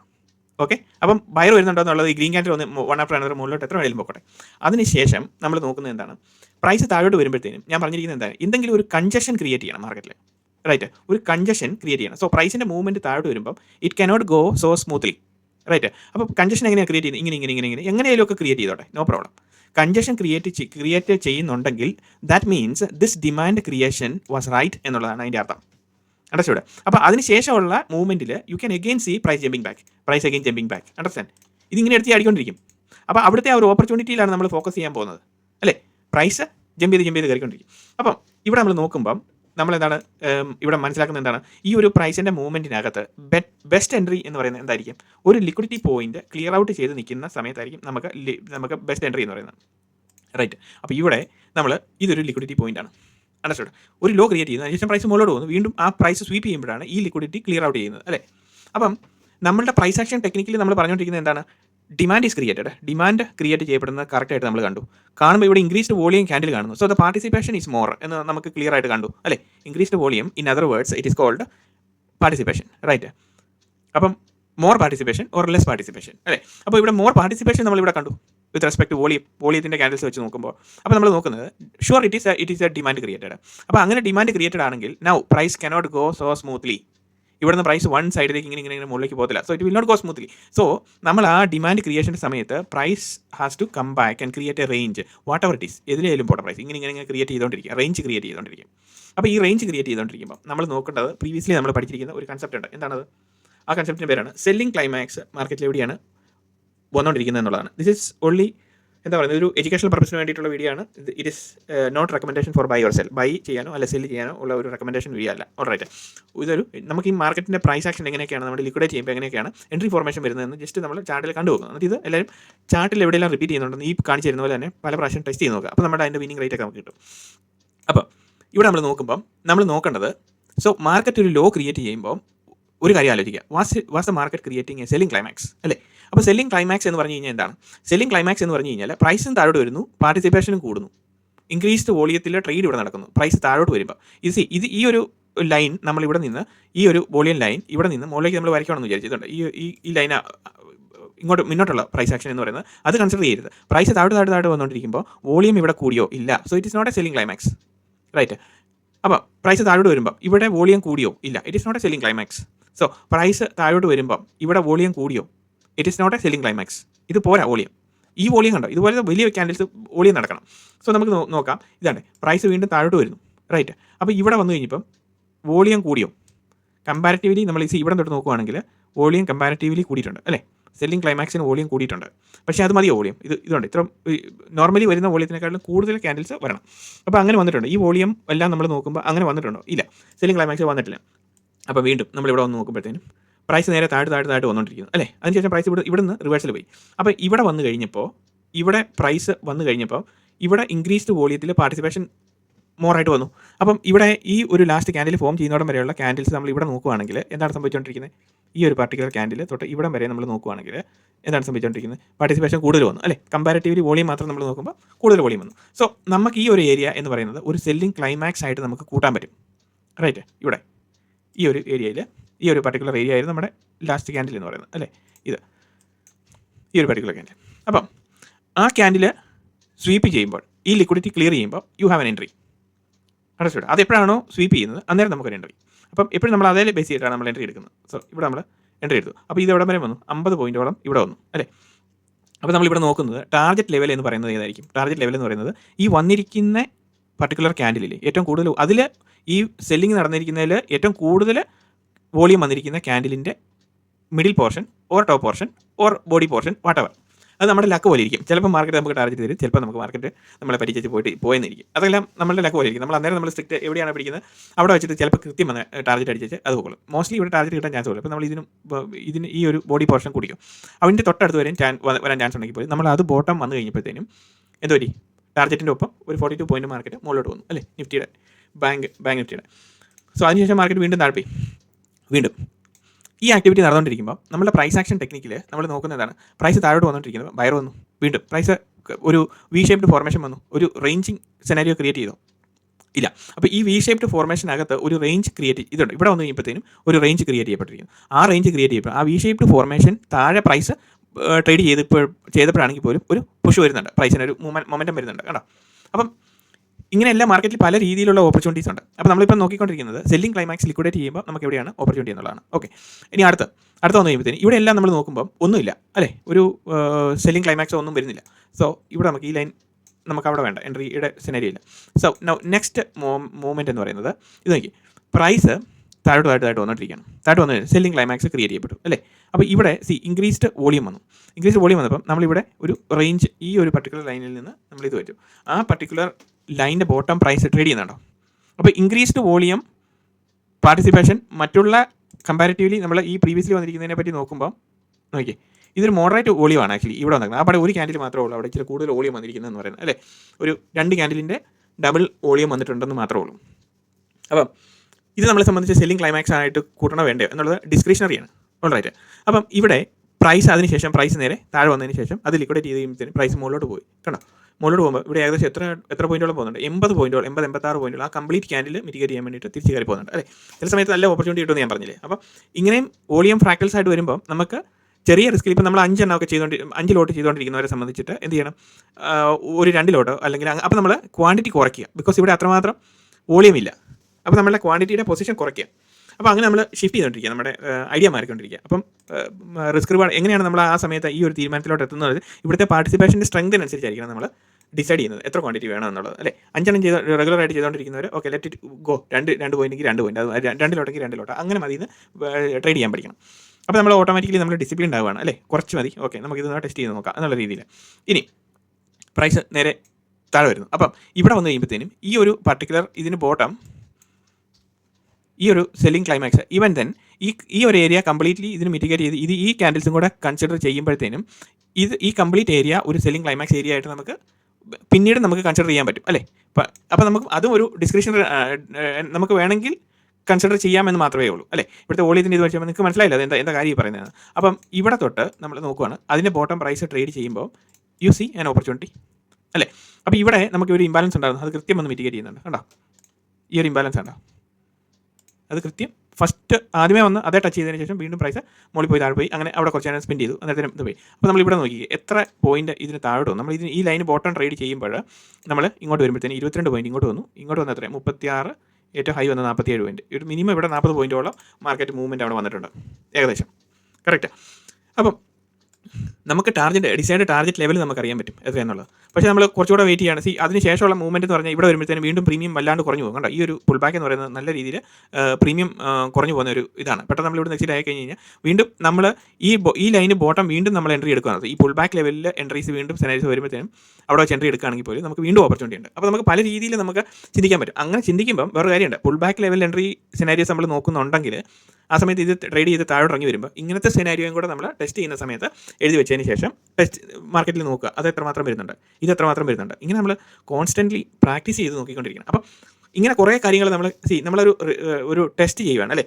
Speaker 1: okay അപ്പം buyer വരുന്നുണ്ടോ എന്നുള്ളത് ഈ ഗ്രീൻ ക്യാൻഡിൽ ഒന്ന് വൺ ആഫ്റ്റർ അനദർ മുകളിലോട്ട് എത്ര വേണമെങ്കിലും പോകട്ടെ അതിനുശേഷം നമ്മൾ നോക്കുന്നത് എന്താണ്? പ്രൈസ് താഴോട്ട് വരുമ്പോഴത്തേനും ഞാൻ പറഞ്ഞിരിക്കുന്നത് എന്താണ്? എന്തെങ്കിലും ഒരു കൺജഷൻ ക്രിയേറ്റ് ചെയ്യണം മാർക്കറ്റിൽ റൈറ്റ് ഒരു കൺജഷൻ ക്രിയേറ്റ് ചെയ്യണം. സോ പ്രൈസിന്റെ മൂവ്മെന്റ് താഴോട്ട് വരുമ്പം it cannot go so smoothly right അപ്പോൾ കൺജഷൻ എങ്ങനെയാണ് ക്രിയേറ്റ് ചെയ്യുന്നത്? ഇങ്ങനെ ഇങ്ങനെ ഇങ്ങനെ ഇങ്ങനെ. എങ്ങനെയായാലും ഒക്കെ ക്രിയേറ്റ് ചെയ്തോട്ടെ. No problem congestion create create ചെയ്യുന്നുണ്ടെങ്കിൽ that means this demand creation was right എന്നുള്ളതാണ് അതിന്റെ അർത്ഥം. അണ്ടർസ്റ്റുഡ് അപ്പോൾ അതിനുശേഷമുള്ള മൂവ്മെന്റിൽ you can again see price jumping back price again jumping back understand ഇതിങ്ങനെ എടുത്ത് ആടിക്കൊണ്ടിരിക്കും അപ്പോൾ അവിടുത്തെ ആ ഒരു ഓപ്പർച്യൂണിറ്റിയിലാണ് നമ്മൾ ഫോക്കസ് ചെയ്യാൻ പോകുന്നത്. അല്ലേ? പ്രൈസ് ജമ്പ് ചെയ്ത് ജമ്പ് ചെയ്ത് കയറിക്കൊണ്ടിരിക്കും. അപ്പം ഇവിടെ നമ്മൾ നോക്കുമ്പം നമ്മൾ എന്താണ് ഇവിടെ മനസ്സിലാക്കുന്നത് എന്താണ്? ഈ ഒരു പ്രൈസിന്റെ മൂവ്മെന്റിനകത്ത് ബെസ്റ്റ് എൻട്രി എന്ന് പറയുന്നത് എന്തായിരിക്കും? ഒരു ലിക്വിഡിറ്റി പോയിന്റ് ക്ലിയർ ഔട്ട് ചെയ്ത് നിൽക്കുന്ന സമയത്തായിരിക്കും നമുക്ക് നമുക്ക് ബെസ്റ്റ് എൻട്രി എന്ന് പറയുന്നത്. റൈറ്റ് അപ്പോൾ ഇവിടെ നമ്മൾ ഇതൊരു ലിക്വിഡിറ്റി പോയിന്റ് ആണ്. അണ്ടർസ്റ്റുഡ് ഒരു ലോ ക്രിയേറ്റ് ചെയ്യുന്നത് അതിനുശേഷം പ്രൈസ് മുകളിലോട്ട് പോകുന്നു. വീണ്ടും ആ പ്രൈസ് സ്വീപ്പ് ചെയ്യുമ്പോഴാണ് ഈ ലിക്വിഡിറ്റി ക്ലിയർ ഔട്ട് ചെയ്യുന്നത്. അല്ലേ? അപ്പം നമ്മളുടെ പ്രൈസ് ആക്ഷൻ ടെക്നിക്കലി നമ്മൾ പറഞ്ഞുകൊണ്ടിരിക്കുന്നത് എന്താണ്? Demand is created demand create ചെയ്യപ്പെടുന്നത് കറക്റ്റായിട്ട് നമ്മൾ കണ്ടു. കാണുമ്പോൾ ഇവിടെ ഇൻക്രീസ്ഡ് വോളിയം ക്യാൻഡിൽ കാണുന്നു. So the participation is more എന്ന് നമുക്ക് ക്ലിയർ ആയിട്ട് കണ്ടു. അല്ലേ? Increased volume in other words it is called participation right അപ്പം more participation or less participation അല്ലേ? അപ്പോൾ ഇവിടെ മോർ പാർട്ടിസിപ്പേഷൻ നമ്മൾ ഇവിടെ കണ്ടു. വിത്ത് റെസ്പെക്ട് വോളിയം വോളിയത്തിന്റെ ക്യാൻഡിൽസ് വെച്ച് നോക്കുമ്പോൾ അപ്പോൾ നമ്മൾ നോക്കുന്നത് sure it is it is a demand created അപ്പോൾ അങ്ങനെ ഡിമാൻഡ് ക്രിയേറ്റഡ് ആണെങ്കിൽ now price cannot go so smoothly ഇവിടുന്ന് പ്രൈസ് വൺ സൈഡിലേക്ക് ഇങ്ങനെ ഇങ്ങനെ ഇങ്ങനെ മുകളിലേക്ക് പോകത്തില്ല. So it will not go smoothly so നമ്മൾ ആ ഡിമാൻഡ് ക്രിയേഷന്റെ സമയത്ത് price has to come back and create a range whatever it is എതിലേലും പോട്ടെ പ്രൈസ് ഇങ്ങനെ ഇങ്ങനെ ക്രിയേറ്റ് ചെയ്തുകൊണ്ടിരിക്കുക റേഞ്ച് ക്രിയേറ്റ് ചെയ്തുകൊണ്ടിരിക്കും അപ്പോൾ ഈ റേഞ്ച് ക്രിയേറ്റ് ചെയ്തുകൊണ്ടിരിക്കുമ്പോൾ നമ്മൾ നോക്കേണ്ടത് പ്രീവിയസ്ലി നമ്മൾ പഠിച്ചിരിക്കുന്ന ഒരു കൺസെപ്റ്റ് ഉണ്ട്. എന്താണത് ആ കൺസെപ്റ്റിന്റെ പേരാണ്. സെല്ലിംഗ് ക്ലൈമാക്സ് മാർക്കറ്റിൽ എവിടെയാണ് വന്നുകൊണ്ടിരിക്കുന്നത് എന്നുള്ളതാണ്. ദിസ് ഇസ് ഓൺലി എന്താ പറയുന്നത്? ഒരു എഡ്യൂക്കേഷണൽ പർപ്പസിന് വേണ്ടിയിട്ടുള്ള വീഡിയോ ആണ്. It is not recommendation for buy your sell buy ചെയ്യാനോ അല്ല സെൽ ചെയ്യാനോ ഉള്ള ഒരു റെക്കമെൻഡേഷൻ വീഡിയോ അല്ല. ഓൾറൈറ്റ് ഇതൊരു നമുക്ക് ഈ മാർക്കറ്റിന്റെ പ്രൈസ് ആക്ഷൻ എങ്ങനെയൊക്കെയാണ് നമ്മൾ ലിക്വിഡേറ്റ് ചെയ്യുമ്പോൾ എങ്ങനെയൊക്കെയാണ് എൻട്രി ഫോർമേഷൻ വരുന്നതെന്ന് ജസ്റ്റ് നമ്മൾ ചാർട്ടിൽ കണ്ടുപോകുന്നത് എന്നിട്ട് ഇത് എല്ലാവരും ചാർട്ടിൽ എവിടെയെല്ലാം റിപ്പീറ്റ് ചെയ്യുന്നുണ്ടെന്ന് ഈ കാണിച്ചു തരുന്ന പോലെ തന്നെ പല പ്രാവശ്യം ടെസ്റ്റ് ചെയ്ത് നോക്കുക. അപ്പോൾ നമ്മുടെ അതിന്റെ വിന്നിംഗ് റേറ്റ് ഒക്കെ നമുക്ക് കിട്ടും. അപ്പോൾ ഇവിടെ നമ്മൾ നോക്കുമ്പം നമ്മൾ നോക്കേണ്ടത് സോ മാർക്കറ്റ് ഒരു ലോ ക്രിയേറ്റ് ചെയ്യുമ്പോൾ ഒരു കാര്യം ആലോചിക്കുക. Was was the market creating a selling climax അല്ലേ? അപ്പോൾ സെല്ലിംഗ് ക്ലൈമാക്സ് എന്ന് പറഞ്ഞു കഴിഞ്ഞാൽ എന്താണ്? സെല്ലിംഗ് ക്ലൈമാക്സ് എന്ന് പറഞ്ഞു കഴിഞ്ഞാൽ പ്രൈസും താഴോട്ട് വരുന്നു പാർട്ടിസിപ്പേഷനും കൂടുന്നു. ഇൻക്രീസ്ഡ് വോളിയത്തിൽ ട്രേഡ് ഇവിടെ നടക്കുന്നു. പ്രൈസ് താഴോട്ട് വരുമ്പോൾ ഇത് ഇത് ഈ ഒരു ലൈൻ നമ്മൾ ഇവിടെ നിന്ന് ഈ ഒരു വോളിയം ലൈൻ ഇവിടെ നിന്ന് മുകളിലേക്ക് നമ്മൾ വരയ്ക്കണമെന്ന് വിചാരിച്ചിട്ടുണ്ട്. ഈ ഈ ലൈൻ ഇങ്ങോട്ട് മുന്നോട്ടുള്ള പ്രൈസ് ആക്ഷൻ എന്ന് പറയുന്നത് അത് കൺസിഡർ ചെയ്യരുത്. പ്രൈസ് താഴോട്ട് താഴോട്ട് താഴോട്ട് വന്നുകൊണ്ടിരിക്കുമ്പോൾ വോളിയം ഇവിടെ കൂടിയോ? ഇല്ല. So it is not a selling climax right അപ്പോൾ പ്രൈസ് താഴോട്ട് വരുമ്പോൾ ഇവിടെ വോളിയം കൂടിയോ? ഇല്ല. It is not a selling climax so price താഴോട്ട് വരുമ്പോൾ ഇവിടെ വോളിയം കൂടിയോ? It is not a selling climax ഇത് പോരാ വോളിയം. ഈ വോളിയം കണ്ടോ? ഇതുപോലെ വലിയ ക്യാൻഡിൽസ് വോളിയം നടക്കണം. സോ നമുക്ക് നോക്കാം. ഇതാണ്. പ്രൈസ് വീണ്ടും താഴോട്ട് വരുന്നു. റൈറ്റ് അപ്പോൾ ഇവിടെ വന്നു കഴിഞ്ഞപ്പം വോളിയം കൂടിയോ? കമ്പാരിറ്റീവ്ലി നമ്മൾ ഈ ഇവിടെ തൊട്ട് നോക്കുകയാണെങ്കിൽ വോളിയം കമ്പാരിറ്റീവ്ലി കൂടിയിട്ടുണ്ട്. അല്ലേ? സെല്ലിംഗ് ക്ലൈമാക്സിന് വോളിയം കൂടിയിട്ടുണ്ട്. പക്ഷേ അത് മതിയോ വോളിയം? ഇത് ഇതുണ്ട്. ഇത്ര നോർമലി വരുന്ന വോളിയത്തിനെക്കാളും കൂടുതൽ ക്യാൻഡിൽസ് വരണം. അപ്പോൾ അങ്ങനെ വന്നിട്ടുണ്ട്. ഈ വോളിയം എല്ലാം നമ്മൾ നോക്കുമ്പോൾ അങ്ങനെ വന്നിട്ടുണ്ടോ? ഇല്ല. സെല്ലിംഗ് ക്ലൈമാക്സ് വന്നിട്ടില്ല. അപ്പോൾ വീണ്ടും നമ്മൾ ഇവിടെ വന്ന് നോക്കുമ്പോഴത്തേനും പ്രൈസ് നേരെ താഴെ താഴെ താഴെ വന്നുകൊണ്ടിരിക്കുന്നു അല്ലേ? അതിനുശേഷം പ്രൈസ് ഇവിടെ ഇവിടുന്ന് റിവേഴ്സൽ പോയി. അപ്പോൾ ഇവിടെ വന്നു കഴിഞ്ഞപ്പോൾ ഇവിടെ പ്രൈസ് വന്നു കഴിഞ്ഞപ്പോൾ ഇവിടെ ഇൻക്രീസ്ഡ് വോളിയത്തിൽ പാർട്ടിസിപ്പേഷൻ മോറായിട്ട് വന്നു. അപ്പം ഇവിടെ ഈ ഒരു ലാസ്റ്റ് ക്യാൻഡിൽ ഫോം ചെയ്യുന്നോടം വരെയുള്ള ക്യാൻഡിൽസ് നമ്മൾ ഇവിടെ നോക്കുകയാണെങ്കിൽ എന്താണ് സംഭവിച്ചുകൊണ്ടിരിക്കുന്നത് ഈ ഒരു പർട്ടിക്കുലർ ക്യാൻഡിൽ തൊട്ട് ഇവിടം വരെ നമ്മൾ നോക്കുകയാണെങ്കിൽ എന്താണ് സംഭവിച്ചുകൊണ്ടിരിക്കുന്നത് പാർട്ടിസിപ്പേഷൻ കൂടുതൽ വന്നു. അല്ലേ? കമ്പാരിറ്റീവ്ലി വോളിയം മാത്രം നമ്മൾ നോക്കുമ്പോൾ കൂടുതൽ വോളിയം വന്നു. സോ നമുക്ക് ഈ ഒരു ഏരിയ എന്ന് പറയുന്നത് ഒരു സെല്ലിംഗ് ക്ലൈമാക്സ് ആയിട്ട് നമുക്ക് കൂട്ടാൻ പറ്റും. റൈറ്റ് ഇവിടെ. ഈ ഒരു ഏരിയയിൽ ഈ ഒരു പർട്ടിക്കുലർ ഏരിയ ആയിരുന്നു നമ്മുടെ ലാസ്റ്റ് ക്യാൻഡിൽ എന്ന് പറയുന്നത് അല്ലേ? ഇത്. ഈ ഒരു പർട്ടിക്കുലർ ക്യാൻഡിൽ അപ്പം ആ ക്യാൻഡിൽ സ്വീപ്പ് ചെയ്യുമ്പോൾ ഈ ലിക്വിഡിറ്റി ക്ലിയർ ചെയ്യുമ്പോൾ you have an entry understood അത് എപ്പോഴാണോ സ്വീപ്പ് ചെയ്യുന്നത് അന്നേരം നമുക്കൊരു എൻട്രി അപ്പം എപ്പോഴും നമ്മൾ അതേ ബേസ് ചെയ്തിട്ടാണ് നമ്മൾ എൻട്രി എടുക്കുന്നത്. സോ ഇവിടെ നമ്മൾ എൻട്രി എടുത്തു. അപ്പോൾ ഇത് എവിടെ വരെ വന്നു? അമ്പത് പോയിന്റോളം ഇവിടെ വന്നു അല്ലേ? അപ്പോൾ നമ്മളിവിടെ നോക്കുന്നത് ടാർഗറ്റ് ലെവൽ എന്ന് പറയുന്നത് ഏതായിരിക്കും? ടാർഗറ്റ് ലെവൽ എന്ന് പറയുന്നത് ഈ വന്നിരിക്കുന്ന പർട്ടിക്കുലർ ക്യാൻഡിലിൽ ഏറ്റവും കൂടുതൽ അതിൽ ഈ സെല്ലിംഗ് നടന്നിരിക്കുന്നതിൽ ഏറ്റവും കൂടുതൽ വോളിയം വന്നിരിക്കുന്ന ക്യാൻഡിലിന്റെ middle portion or top portion or body portion whatever അത് നമ്മുടെ ലക്ക് പോലെ ഇരിക്കും. ചിലപ്പോൾ മാർക്കറ്റ് നമുക്ക് ടാർഗറ്റ് തരും. ചിലപ്പോൾ നമുക്ക് മാർക്കറ്റ് നമ്മളെ പരീക്ഷിച്ച് പോയിട്ട് പോയെന്നിരിക്കും അതെല്ലാം നമ്മുടെ ലക്ക് പോലെ ഇരിക്കും. നമ്മൾ അന്നേരം നമ്മൾ സ്ട്രിക്റ്റ് എവിടെയാണ് പിടിക്കുന്നത്? അവിടെ വെച്ചിട്ട് ചിലപ്പോൾ കൃത്യം വന്ന് ടാർഗറ്റ് അടിച്ചിട്ട് അത് പോകും. മോസ്റ്റ്ലി ഇവിടെ ടാർഗറ്റ് കിട്ടാൻ ചാൻസ് ഉള്ളൂ. അപ്പോൾ നമ്മൾ ഇതിന് ഇതിന് ഈ ഒരു ബോഡി പോർഷൻ കുടിക്കും. അതിന്റെ തൊട്ടടുത്ത് വരെയും ചാൻ വരാൻ ചാൻസ് ഉണ്ടെങ്കിൽ പോലും നമ്മൾ അത് ബോട്ടം വന്നു കഴിഞ്ഞപ്പോഴത്തേനും എന്തോ ടാർജറ്റിന്റെ ഒപ്പം ഒരു ഫോർട്ടി ടു പോയിന്റ് മാർക്കറ്റ് മുകളിലോട്ട് വന്നു. അല്ലേ? നിഫ്റ്റിയുടെ ബാങ്ക് ബാങ്ക് നിഫ്റ്റിയുടെ. സോ അതിനുശേഷം മാർക്കറ്റ് വീണ്ടും താഴ്ത്തി. വീണ്ടും ഈ ആക്ടിവിറ്റി നടന്നുകൊണ്ടിരിക്കുമ്പോൾ നമ്മുടെ പ്രൈസ് ആക്ഷൻ ടെക്നിക്കിൽ നമ്മൾ നോക്കുന്നതാണ്. പ്രൈസ് താഴോട്ട് വന്നുകൊണ്ടിരിക്കുന്നത് ബയർ വന്നു. വീണ്ടും പ്രൈസ് ഒരു വി ഷേപ്ഡ് ഫോർമേഷൻ വന്നു. ഒരു റേഞ്ചിങ് സെനാരിയോ ക്രിയേറ്റ് ചെയ്തു. ഇല്ല. അപ്പോൾ ഈ വി ഷേപ്ഡ് ഫോർമേഷനകത്ത് ഒരു റേഞ്ച് ക്രിയേറ്റ് ഇതുണ്ട്. ഇവിടെ വന്നു കഴിയുമ്പോഴത്തേനും ഒരു റേഞ്ച് ക്രിയേറ്റ് ചെയ്യപ്പെട്ടിരിക്കുന്നു. ആ റേഞ്ച് ക്രിയേറ്റ് ചെയ്യപ്പോൾ ആ വി ഷേപ്ഡ് ഫോർമേഷൻ താഴെ പ്രൈസ് ട്രേഡ് ചെയ്തപ്പോൾ ചെയ്തപ്പോഴാണെങ്കിൽ പോലും ഒരു പുഷ് വരുന്നുണ്ട്. പ്രൈസിന് ഒരു മൊമെന്റം വരുന്നുണ്ട്. കേട്ടോ അപ്പം ഇങ്ങനെ എല്ലാ മാർക്കറ്റിൽ പല രീതിയിലുള്ള ഓപ്പർച്യൂണിറ്റീസ് ഉണ്ട്. അപ്പോൾ നമ്മളിപ്പോൾ നോക്കിക്കൊണ്ടിരിക്കുന്നത് സെല്ലിംഗ് ക്ലൈമാക്സ് ലിക്വിഡേറ്റ് ചെയ്യുമ്പോൾ നമുക്ക് എവിടെയാണ് ഓപ്പർച്യൂണിറ്റി എന്നുള്ളതാണ്. ഓക്കെ ഇനി അടുത്ത് അടുത്ത വന്നു കഴിയുമ്പോഴത്തേന് ഇവിടെ എല്ലാം നമ്മൾ നോക്കുമ്പോൾ ഒന്നുമില്ല അല്ലേ? ഒരു സെല്ലിംഗ് ക്ലൈമാക്സ് ഒന്നും വരുന്നില്ല. സോ ഇവിടെ നമുക്ക് ഈ ലൈൻ നമുക്ക് അവിടെ വേണ്ട എൻട്രിയുടെ ഇല്ല. സോ നൗ നെക്സ്റ്റ് മൂവ്മെന്റ് എന്ന് പറയുന്നത് ഇത് നോക്കി. പ്രൈസ് താഴോട്ട് താഴോട്ട് താഴോട്ട് വന്നോണ്ടിരിക്കുകയാണ്. താഴോട്ട് വന്നു സെല്ലിംഗ് ക്ലൈമാക്സ് ക്രിയേറ്റ് ചെയ്യപ്പെട്ടു അല്ലേ? അപ്പോൾ ഇവിടെ സി ഇൻക്രീസ്ഡ് വോളിയം വന്നു. ഇൻക്രീസ്ഡ് വോളിയം വന്നപ്പം നമ്മളിവിടെ ഒരു റേഞ്ച് ഈ ഒരു പർട്ടിക്കുലർ ലൈനിൽ നിന്ന് നമ്മൾ ഇത് പറ്റും ആ പർട്ടിക്കുലർ ലൈനിന്റെ ബോട്ടം പ്രൈസ് ട്രേഡ് ചെയ്യുന്നുണ്ടോ? അപ്പോൾ ഇൻക്രീസ്ഡ് വോളിയം പാർട്ടിസിപ്പേഷൻ മറ്റുള്ള കമ്പാരിറ്റീവ്ലി നമ്മൾ ഈ പ്രീവിയസ്ലി വന്നിരിക്കുന്നതിനെ പറ്റി നോക്കുമ്പോൾ നോക്കിയേ ഇതൊരു മോഡറേറ്റ് വോളിയമാണ് ആക്ച്വലി ഇവിടെ വന്നിരിക്കുന്നത്. ആ അവിടെ ഒരു ക്യാൻഡിൽ മാത്രമേ ഉള്ളൂ. അവിടെ ഇച്ചിരി കൂടുതൽ വോളിയം വന്നിരിക്കുന്നതെന്ന് പറയുന്നത് അല്ലേ? ഒരു രണ്ട് ക്യാൻഡിലിന്റെ ഡബിൾ വോളിയം വന്നിട്ടുണ്ടെന്ന് മാത്രമേ ഉള്ളൂ. അപ്പം ഇത് നമ്മളെ സംബന്ധിച്ച് സെല്ലിംഗ് ക്ലൈമാക്സ് ആയിട്ട് കൂട്ടണോ വേണ്ടയോ എന്നുള്ളത് ഡിസ്ക്രിഷണറിയാണ് ഓൾറൈറ്റ് അപ്പം ഇവിടെ പ്രൈസ് അതിനുശേഷം പ്രൈസ് നേരെ താഴെ വന്നതിന് ശേഷം അത് ലിക്വിഡേറ്റ് ചെയ്ത് കഴിയുമ്പോഴത്തേനും പ്രൈസ് മുകളിലോട്ട് പോയി. കണ്ടോ? മുകളിലോട്ട് പോകുമ്പോൾ ഇവിടെ ഏകദേശം എത്ര എത്ര പോയിന്റോളം പോകുന്നുണ്ട്? എൺപത് പോയിന്റോ എൺപത് എൺപത്താറ് പോയിന്റോ ആ കംപ്ലീറ്റ് ക്യാൻഡിൽ മിറ്റിഗേറ്റ് ചെയ്യാൻ വേണ്ടിയിട്ട് തിരിച്ച് കയറി പോകുന്നുണ്ട് അല്ലേ? ചില സമയത്ത് നല്ല ഓപ്പർച്യൂണിറ്റി കിട്ടുമെന്ന് ഞാൻ പറഞ്ഞില്ലേ? അപ്പോൾ ഇങ്ങനെയും വോളിയം ഫ്രാക്ടൽസ് ആയിട്ട് വരുമ്പോൾ നമുക്ക് ചെറിയ റിസ്കിൽ ഇപ്പം നമ്മൾ അഞ്ചെണ്ണം ഒക്കെ ചെയ്തുകൊണ്ട് അഞ്ച് ലോട്ട് ചെയ്തുകൊണ്ടിരിക്കുന്നവരെ സംബന്ധിച്ചിട്ട് എന്ത് ചെയ്യണം? ഒരു രണ്ട് ലോട്ടോ അല്ലെങ്കിൽ അപ്പോൾ നമ്മൾ ക്വാണ്ടിറ്റി കുറയ്ക്കുക. ബിക്കോസ് ഇവിടെ അത്രമാത്രം വോളിയം ഇല്ല. അപ്പോൾ നമ്മളുടെ ക്വാണ്ടിറ്റിയുടെ പൊസിഷൻ കുറയ്ക്കുക. അപ്പോൾ അങ്ങനെ നമ്മൾ ഷിഫ്റ്റ് ചെയ്തുകൊണ്ടിരിക്കുക നമ്മുടെ ഐഡിയ മാറിക്കൊണ്ടിരിക്കുക അപ്പം റിസ്ക് റിവാർഡ് എങ്ങനെയാണ് നമ്മൾ ആ സമയത്ത് ഈ ഒരു തീരുമാനത്തിലോട്ട് എത്തുന്നത്? ഇവിടുത്തെ പാർട്ടിസിപ്പേഷന്റെ സ്ട്രെങ്തിനനുസരിച്ചായിരിക്കണം നമ്മൾ ഡിസൈഡ് ചെയ്യുന്നത്. എത്ര ക്വാണ്ടിറ്റി വേണം എന്നുള്ളത് അല്ലേ? അഞ്ചെണ്ണം ചെയ്ത് റെഗുലർ ആയിട്ട് ചെയ്തുകൊണ്ടിരിക്കുന്നവർ ഓക്കെ ലെറ്റ് ഇറ്റ് ഗോ രണ്ട് രണ്ട് പോയിന്റെങ്കിൽ രണ്ട് പോയിന്റ് അത് രണ്ട് ലോട്ട് അങ്ങനെ മതി ട്രേഡ് ചെയ്യാൻ പഠിക്കണം. അപ്പോൾ നമ്മൾ ഓട്ടോമാറ്റിക്കലി നമ്മൾ ഡിസിപ്ലിൻ ഉണ്ടാവുകയാണ് അല്ലേ? കുറച്ച് മതി. ഓക്കെ നമുക്ക് ഇത് ടെസ്റ്റ് ചെയ്ത് നോക്കാം എന്നുള്ള രീതിയിൽ ഇനി പ്രൈസ് നേരെ താഴെ വരുന്നു. അപ്പം ഇവിടെ വന്നു കഴിയുമ്പോഴത്തേനും ഈ ഒരു പർട്ടിക്കുലർ ഇതിന് ബോട്ടം ഈ ഒരു സെല്ലിംഗ് ക്ലൈമാക്സ് ഈവൻ ദെൻ ഈ ഈ ഒരു ഏരിയ കംപ്ലീറ്റ്ലി ഇതിന് മിറ്റിഗേറ്റ് ചെയ്ത് ഇത് ഈ ക്യാൻഡിൽസും കൂടെ കൺസിഡർ ചെയ്യുമ്പോഴത്തേനും ഇത് ഈ കംപ്ലീറ്റ് ഏരിയ ഒരു സെല്ലിംഗ് ക്ലൈമാക്സ് ഏരിയ ആയിട്ട് നമുക്ക് പിന്നീട് നമുക്ക് കൺസിഡർ ചെയ്യാൻ പറ്റും അല്ലേ? അപ്പം നമുക്ക് അതും ഒരു ഡിസ്ക്രിപ്ഷൻ നമുക്ക് വേണമെങ്കിൽ കൺസിഡർ ചെയ്യാമെന്ന് മാത്രമേ ഉള്ളൂ അല്ലേ? ഇവിടുത്തെ ഓളിയത്തിന്റെ ഇത് വെച്ചാൽ നിങ്ങൾക്ക് മനസ്സിലായില്ല അത് എന്താ എന്താ കാര്യം പറയുന്നത് അപ്പം ഇവിടെ തൊട്ട് നമ്മൾ നോക്കുവാണ് അതിന്റെ ബോട്ടം പ്രൈസ് ട്രേഡ് ചെയ്യുമ്പോൾ യു സി ആൻ ഓപ്പർച്യൂണിറ്റി അല്ലേ? അപ്പോൾ ഇവിടെ നമുക്ക് ഒരു ഇംബാലൻസ് ഉണ്ടായിരുന്നു അത് കൃത്യം ഒന്ന് മിറ്റിഗേറ്റ് ചെയ്യുന്നുണ്ട് കണ്ടോ? ഈ ഒരു ഇംബാലൻസ് ഉണ്ടോ അത് കൃത്യം ഫസ്റ്റ് ആദ്യമേ വന്ന് അതേ ടച്ച് ചെയ്തതിന് ശേഷം വീണ്ടും പ്രൈസ് മുകളിൽ പോയി താഴെ പോയി. അങ്ങനെ അവിടെ കുറച്ച് നേരം സ്പെൻഡ് ചെയ്തു. അന്നേരത്തിന് ഇത് പോയി. അപ്പോൾ നമ്മൾ ഇവിടെ നോക്കി. എത്ര പോയിന്റ് ഇതിന് താഴോട്ട് നമ്മൾ ഇതിന് ഈ ലൈൻ ബോട്ടം ട്രേഡ് ചെയ്യുമ്പോൾ നമ്മൾ ഇങ്ങോട്ട് വരുമ്പോഴത്തേന് ഇരുപത്തിരണ്ട് പോയിന്റ് ഇങ്ങോട്ട് വന്നു. ഇങ്ങോട്ട് വന്ന എത്രയാണ് മുപ്പത്തിയാറ് ഏറ്റവും ഹൈ വന്ന നാൽപ്പത്തിയേഴ് പോയിന്റ് ഒരു മിനിമം ഇവിടെ നാൽപ്പത് പോയിന്റോളം മാർക്കറ്റ് മൂവ്മെന്റ് അവിടെ വന്നിട്ടുണ്ട്. ഏകദേശം. കറക്റ്റ് അപ്പം നമുക്ക് ടാർജറ്റ് ഡിസൈഡ് ടാർജറ്റ് ലെവൽ നമുക്ക് അറിയാൻ പറ്റും എത്രയാണെന്നുള്ളത് പക്ഷേ നമ്മൾ കുറച്ചുകൂടെ വെയിറ്റ് ചെയ്യാണ്. സി അതിന് ശേഷമുള്ള മൂവ്മെന്റ് എന്ന് പറഞ്ഞാൽ ഇവിടെ വരുമ്പോഴത്തേനും വീണ്ടും പ്രീമിയം വല്ലാണ്ട് കുറഞ്ഞു പോകും. കണ്ടോ? ഈ ഒരു പുൾ ബാക്ക് എന്ന് പറയുന്നത് നല്ല രീതിയിൽ പ്രീമിയം കുറഞ്ഞു പോകുന്ന ഒരു ഇതാണ്. പെട്ടെന്ന് നമ്മൾ ഇവിടെ എക്സിറ്റ് ആയി കഴിഞ്ഞ് കഴിഞ്ഞാൽ വീണ്ടും നമ്മൾ ഈ ഈ ലൈന് ബോട്ടം വീണ്ടും നമ്മൾ എൻട്രി എടുക്കുന്നത് ഈ പുൾ ബാക്ക് ലെവലിൽ എൻട്രീസ് വീണ്ടും സെനൈസ് വരുമ്പോഴത്തേനും അവിടെ വെച്ച് എൻട്രി എടുക്കുകയാണെങ്കിൽ പോലും നമുക്ക് വീണ്ടും ഓപ്പർച്യൂണിറ്റി ഉണ്ട്. അപ്പോൾ നമുക്ക് പല രീതിയിൽ നമുക്ക് ചിന്തിക്കാൻ പറ്റും. അങ്ങനെ ചിന്തിക്കുമ്പം വേറെ കാര്യമുണ്ട്. Pull back level entry scenarios നമ്മൾ നോക്കുന്നുണ്ടെങ്കിൽ ആ സമയത്ത് ഇത് ട്രേഡ് ചെയ്ത് താഴോട്ട് ഇറങ്ങി വരുമ്പോൾ ഇങ്ങനത്തെ സെനാരിയോയും കൂടെ നമ്മൾ ടെസ്റ്റ് ചെയ്യുന്ന സമയത്ത് എഴുതി വെച്ചതിന് ശേഷം ടെസ്റ്റ് മാർക്കറ്റിൽ നോക്കുക. അത് എത്രമാത്രം വരുന്നുണ്ട്? ഇത് എത്രമാത്രം വരുന്നുണ്ട്? ഇങ്ങനെ നമ്മൾ കോൺസ്റ്റന്റ്ലി പ്രാക്ടീസ് ചെയ്ത് നോക്കിക്കൊണ്ടിരിക്കണം. അപ്പം ഇങ്ങനെ കുറേ കാര്യങ്ങൾ നമ്മൾ സി നമ്മളൊരു ഒരു ടെസ്റ്റ് ചെയ്യുകയാണ് അല്ലേ?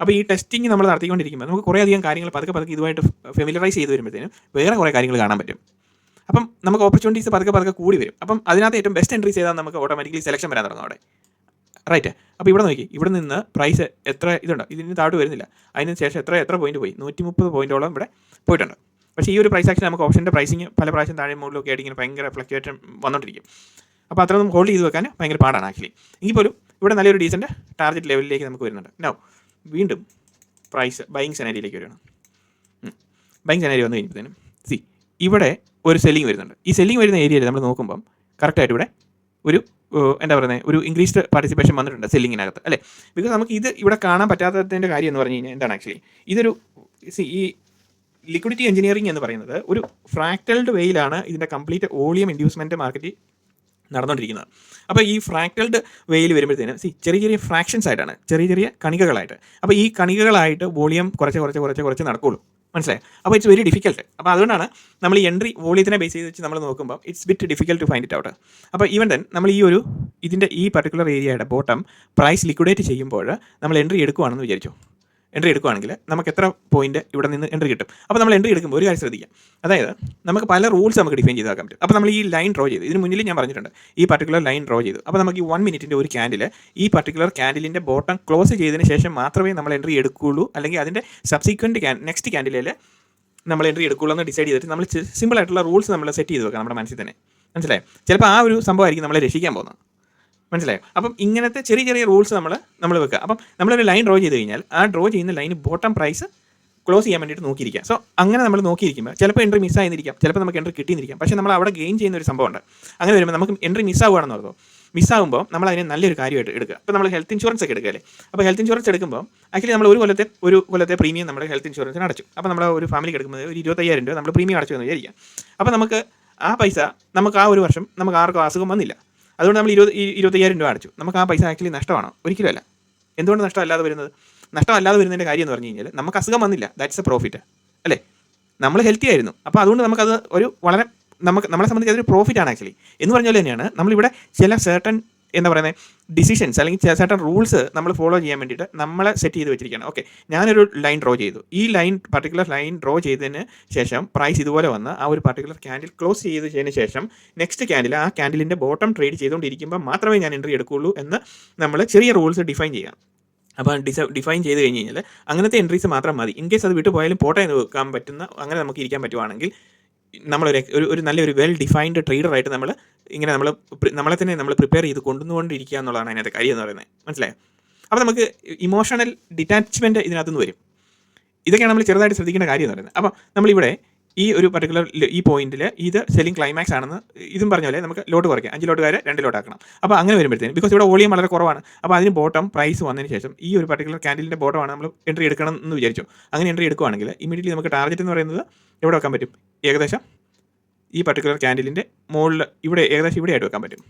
Speaker 1: അപ്പോൾ ഈ ടെസ്റ്റിംഗ് നമ്മൾ നടത്തിക്കൊണ്ടിരിക്കുമ്പോൾ നമുക്ക് കുറേ അധികം കാര്യങ്ങൾ പതുക്കെ പതുക്കെ ഇതുമായിട്ട് ഫെമിലറൈസ് ചെയ്ത് വരുമ്പോഴത്തേനും വേറെ കുറേ കാര്യങ്ങൾ കാണാൻ പറ്റും. അപ്പം നമുക്ക് ഓപ്പർച്യൂണിറ്റീസ് പതുക്കെ പതുക്കെ കൂടി വരും. അപ്പം അതിനകത്ത് ഏറ്റവും ബെസ്റ്റ് എൻട്രീസ് ചെയ്താൽ നമുക്ക് ഓട്ടോമാറ്റിക്കലി സെലക്ഷൻ വരാൻ തുടങ്ങും അവിടെ. റൈറ്റ് അപ്പോൾ ഇവിടെ നോക്കി. ഇവിടെ നിന്ന് പ്രൈസ് എത്ര ഇതുണ്ട്? ഇതിന് താഴോട്ട് വരുന്നില്ല. അതിന് ശേഷം എത്ര എത്ര പോയിന്റ് പോയി? നൂറ്റി മുപ്പത് പോയിന്റോളം ഇവിടെ പോയിട്ടുണ്ട്. പക്ഷേ ഈ ഒരു പ്രൈസ് ആക്ഷൻ നമുക്ക് ഓപ്ഷന്റെ പ്രൈസിങ് പല പ്രാവശ്യം താഴെ മുകളിലൊക്കെ ആയിട്ട് ഇങ്ങനെ ഭയങ്കര ഫ്ലക്ച്വേഷൻ വന്നുകൊണ്ടിരിക്കും അപ്പോൾ അത്ര നമുക്ക് ഹോൾഡ് ചെയ്ത് വെക്കാൻ ഭയങ്കര പാടാണ് ആക്ച്വലി എങ്കിൽ പോലും ഇവിടെ നല്ലൊരു ഡീസന്റ് ടാർഗറ്റ് ലെവലിലേക്ക് നമുക്ക് വരുന്നുണ്ട്. നോ വീണ്ടും പ്രൈസ് ബൈങ് സെനാരിയിലേക്ക് വരികയാണ്. ബൈങ് സെനാരി വന്നു കഴിഞ്ഞപ്പോഴത്തേനും സി ഇവിടെ ഒരു സെല്ലിംഗ് വരുന്നുണ്ട്. ഈ സെല്ലിംഗ് വരുന്ന ഏരിയയിൽ നമ്മൾ നോക്കുമ്പം കറക്റ്റായിട്ട് ഇവിടെ ഒരു എന്താ പറയുന്നത് ഒരു ഇൻക്രീസ്ഡ് പാർട്ടിസിപ്പേഷൻ വന്നിട്ടുണ്ട് സെല്ലിങ്ങിനകത്ത് അല്ലേ? ബിക്കോസ് നമുക്ക് ഇത് ഇവിടെ കാണാൻ പറ്റാത്തതിന്റെ കാര്യം എന്ന് പറഞ്ഞു കഴിഞ്ഞാൽ എന്താണ് ആക്ച്വലി ഇതൊരു സി ഈ ലിക്വിഡിറ്റി എഞ്ചിനീയറിംഗ് എന്ന് പറയുന്നത് ഒരു ഫ്രാക്ടൽഡ് വേയിലാണ് ഇതിന്റെ കംപ്ലീറ്റ് വോളിയം ഇൻഡ്യൂസ്മെന്റ് മാർക്കറ്റ് നടന്നുകൊണ്ടിരിക്കുന്നത് അപ്പോൾ ഈ ഫ്രാക്ടൽഡ് വേയിൽ വരുമ്പോഴത്തേനും സി ചെറിയ ചെറിയ ഫ്രാക്ഷൻസ് ആയിട്ടാണ് ചെറിയ ചെറിയ കണികകളായിട്ട്. അപ്പോൾ ഈ കണികകളായിട്ട് വോളിയം കുറച്ച് കുറച്ച് കുറച്ച് കുറച്ച് നടക്കുള്ളൂ. മനസ്സിലായി? അപ്പോൾ ഇറ്റ്സ് വെരി ഡിഫിക്കൽട്ട് അപ്പോൾ അതുകൊണ്ടാണ് നമ്മൾ ഈ എൻട്രി വോളിയത്തിനെ ബേസ് ചെയ്ത് വെച്ച് നമ്മൾ നോക്കുമ്പോൾ it's bit difficult to find it out അപ്പോൾ ഈവൻ ദെൻ നമ്മൾ ഈ ഒരു ഇതിന്റെ ഈ പർട്ടിക്കുലർ ഏരിയയുടെ ബോട്ടം പ്രൈസ് ലിക്വിഡേറ്റ് ചെയ്യുമ്പോൾ നമ്മൾ എൻട്രി എടുക്കുവാണെന്ന് വിചാരിച്ചു? എൻട്രി എടുക്കുകയാണെങ്കിൽ നമുക്ക് എത്ര പോയിന്റ് ഇവിടെ നിന്ന് എൻട്രി കിട്ടും. അപ്പോൾ നമ്മൾ എൻട്രി എടുക്കുമ്പോൾ ഒരു കാര്യം ശ്രദ്ധിക്കാം. അതായത് നമുക്ക് പല റൂൾസ് നമുക്ക് ഡിഫൈൻ ചെയ്ത് വെക്കാൻ പറ്റും. അപ്പോൾ നമ്മൾ ഈ ലൈൻ ഡ്രോ ചെയ്ത് ഇതിന് മുന്നിൽ ഞാൻ പറഞ്ഞിട്ടുണ്ട് ഈ പർട്ടിക്കുലർ ലൈൻ ഡ്രോ ചെയ്തു. അപ്പോൾ നമുക്ക് ഈ വൺ മിനിറ്റിന്റെ ഒരു ക്യാൻഡിൽ ഈ പർട്ടിക്കുലർ ക്യാൻഡിലിന്റെ ബോട്ടം ക്ലോസ് ചെയ്തതിന് ശേഷം മാത്രമേ നമ്മൾ എൻട്രി എടുക്കുകയുള്ളൂ. അല്ലെങ്കിൽ അതിന്റെ സബ്സിക്വന്റ് ക്യാൻ നെക്സ്റ്റ് ക്യാൻഡിലിൽ നമ്മൾ എൻട്രി എടുക്കുകയുള്ളൂ എന്ന് ഡിസൈഡ് ചെയ്തിട്ട് നമ്മൾ സിമ്പിൾ ആയിട്ടുള്ള റൂൾസ് നമ്മൾ സെറ്റ് ചെയ്ത് വെക്കാം നമ്മുടെ മനസ്സിൽ തന്നെ. മനസ്സിലായോ? ചിലപ്പോൾ ആ ഒരു സംഭവമായിരിക്കും നമ്മളെ രക്ഷിക്കാൻ പോകുന്നത്. മനസ്സിലായോ? അപ്പം ഇങ്ങനത്തെ ചെറിയ ചെറിയ റൂൾസ് നമ്മൾ നമ്മൾ വെക്കുക. അപ്പം നമ്മളൊരു ലൈൻ ഡ്രോ ചെയ്ത് കഴിഞ്ഞാൽ ആ ഡ്രോ ചെയ്യുന്ന ലൈൻ ബോട്ടം പ്രൈസ് ക്ലോസ് ചെയ്യാൻ വേണ്ടിയിട്ട് നോക്കിയിരിക്കുക. സോ അങ്ങനെ നമ്മൾ നോക്കിയിരിക്കുമ്പോൾ ചിലപ്പോൾ എൻട്രി മിസ് മിസ്സായിരിക്കാം ചിലപ്പോൾ നമുക്ക് എൻട്രി കിട്ടിയിരിക്കാം പക്ഷേ നമ്മൾ അവിടെ ഗെയിൻ ചെയ്യുന്ന ഒരു സംഭവമുണ്ട് അങ്ങനെ വരുമ്പോൾ നമുക്ക് എൻട്രി മിസ് മിസ്സാവുകയാണെന്ന് ഓർത്തോ. മിസ്സാകുമ്പോൾ നമ്മൾ അതിനെ നല്ലൊരു കാര്യമായിട്ട് എടുക്കുക. അപ്പോൾ നമ്മൾ ഹെൽത്ത് ഇൻഷുറൻസ് ഒക്കെ എടുക്കുക അല്ലേ? അപ്പോൾ ഹെൽത്ത് ഇൻഷുറൻസ് എടുക്കുമ്പോൾ ആക്ച്വലി നമ്മൾ ഒരു കൊല്ലത്തെ ഒരു കൊല്ലത്തെ പ്രീമിയം നമ്മുടെ ഹെൽത്ത് ഇൻഷുറൻസിന് അടച്ചു. അപ്പോൾ നമ്മൾ ഒരു ഫാമിലിക്ക് എടുക്കുമ്പോൾ ഒരു ഇരുപത്തയ്യായിരം രൂപ നമ്മൾ പ്രീമിയം അടച്ചു എന്ന് വിചാരിക്കാം അപ്പോൾ നമുക്ക് ആ പൈസ നമുക്ക് ആ ഒരു വർഷം നമുക്ക് ആർക്കും അസുഖം വന്നില്ല. അതുകൊണ്ട് നമ്മൾ ഇരുപത് ഇരുപത്തയ്യായിരം രൂപ അടച്ചു. നമുക്ക് ആ പൈസ ആക്ച്വലി നഷ്ടമാണോ? ഒരിക്കലുമല്ല. എന്തുകൊണ്ട് നഷ്ടമല്ലാതെ വരുന്നത്? നഷ്ടമല്ലാതെ വരുന്നതിന്റെ കാര്യം എന്ന് പറഞ്ഞു കഴിഞ്ഞാൽ നമുക്ക് അസുഖം വന്നില്ല. ദാറ്റ്സ് എ പ്രോഫിറ്റ് അല്ലേ? നമ്മൾ ഹെൽത്തി ആയിരുന്നു. അപ്പോൾ അതുകൊണ്ട് നമുക്കത് ഒരു വളരെ നമുക്ക് നമ്മളെ സംബന്ധിച്ച് അതൊരു പ്രോഫിറ്റ് ആണ് ആക്ച്വലി എന്ന് പറഞ്ഞാൽ തന്നെയാണ് നമ്മളിവിടെ ചില certain എന്താ പറയുന്നത് ഡിസിഷൻസ് അല്ലെങ്കിൽ certain റൂൾസ് നമ്മൾ ഫോളോ ചെയ്യാൻ വേണ്ടിയിട്ട് നമ്മളെ സെറ്റ് ചെയ്ത് വെച്ചിരിക്കുകയാണ്. ഓക്കെ ഞാനൊരു ലൈൻ ഡ്രോ ചെയ്തു. ഈ ലൈൻ പർട്ടിക്കുലർ ലൈൻ ഡ്രോ ചെയ്തതിന് ശേഷം പ്രൈസ് ഇതുപോലെ വന്ന് ആ ഒരു പർട്ടിക്കുലർ ക്യാൻഡിൽ ക്ലോസ് ചെയ്തതിന് ശേഷം നെക്സ്റ്റ് ക്യാൻഡിൽ ആ ക്യാൻഡിലിന്റെ ബോട്ടം ട്രേഡ് ചെയ്തുകൊണ്ടിരിക്കുമ്പോൾ മാത്രമേ ഞാൻ എൻട്രി എടുക്കുകയുള്ളൂ എന്ന് നമ്മൾ ചെറിയ റൂൾസ് ഡിഫൈൻ ചെയ്യാം. അപ്പോൾ ഡിസ ഡിഫൈൻ ചെയ്ത് കഴിഞ്ഞ് കഴിഞ്ഞാൽ അങ്ങനത്തെ എൻട്രീസ് മാത്രം മതി. ഇൻ കേസ് അത് വിട്ടു പോയാലും പോട്ടെ എന്ന് വെക്കാൻ പറ്റുന്ന അങ്ങനെ നമുക്ക് ഇരിക്കാൻ പറ്റുവാണെങ്കിൽ നമ്മളൊരു ഒരു ഒരു നല്ലൊരു വെൽ ഡിഫൈൻഡ് ട്രേഡറായിട്ട് നമ്മൾ ഇങ്ങനെ നമ്മൾ നമ്മളെ തന്നെ നമ്മൾ പ്രിപ്പയർ ചെയ്ത് കൊണ്ടുവന്നുകൊണ്ടിരിക്കുക എന്നുള്ളതാണ് അതിനകത്ത് കാര്യം എന്ന് പറയുന്നത്. മനസ്സിലായോ? അപ്പോൾ നമുക്ക് ഇമോഷണൽ ഡിറ്റാച്ച്മെന്റ് ഇതിനകത്തുനിന്ന് വരും. ഇതൊക്കെയാണ് നമ്മൾ ചെറുതായിട്ട് ശ്രദ്ധിക്കേണ്ട കാര്യം എന്ന് പറയുന്നത്. അപ്പോൾ നമ്മളിവിടെ ഈ ഒരു പർട്ടിക്കുലർ ഈ പോയിന്റിൽ ഇത് സെല്ലിംഗ് ക്ലൈമാക്സ് ആണെന്ന് ഇതും പറഞ്ഞ പോലെ നമുക്ക് ലോട്ട് കുറയ്ക്കാം. അഞ്ച് ലോട്ടുകാരെ രണ്ട് ലോട്ട് ആക്കണം. അപ്പോൾ അങ്ങനെ വരുമ്പോഴത്തേനും ബിക്കോസ് ഇവിടെ വോളിയം വളരെ കുറവാണ്. അപ്പോൾ അതിന് ബോട്ടം പ്രൈസ് വന്നതിന് ശേഷം ഈ ഒരു പർട്ടിക്കുലർ ക്യാൻഡിലിന്റെ ബോട്ടമാണ് നമ്മൾ എൻട്രി എടുക്കണം എന്ന് വിചാരിച്ചു. അങ്ങനെ എൻട്രി എടുക്കുകയാണെങ്കിൽ ഇമീഡിയറ്റ്ലി നമുക്ക് ടാർഗറ്റ് എന്ന് പറയുന്നത് എവിടെ വെക്കാൻ പറ്റും? ഏകദേശം ഈ പർട്ടിക്കുലർ ക്യാൻഡിലിന്റെ മുകളിൽ ഇവിടെ ഏകദേശം ഇവിടെ ആയിട്ട് വെക്കാൻ പറ്റും.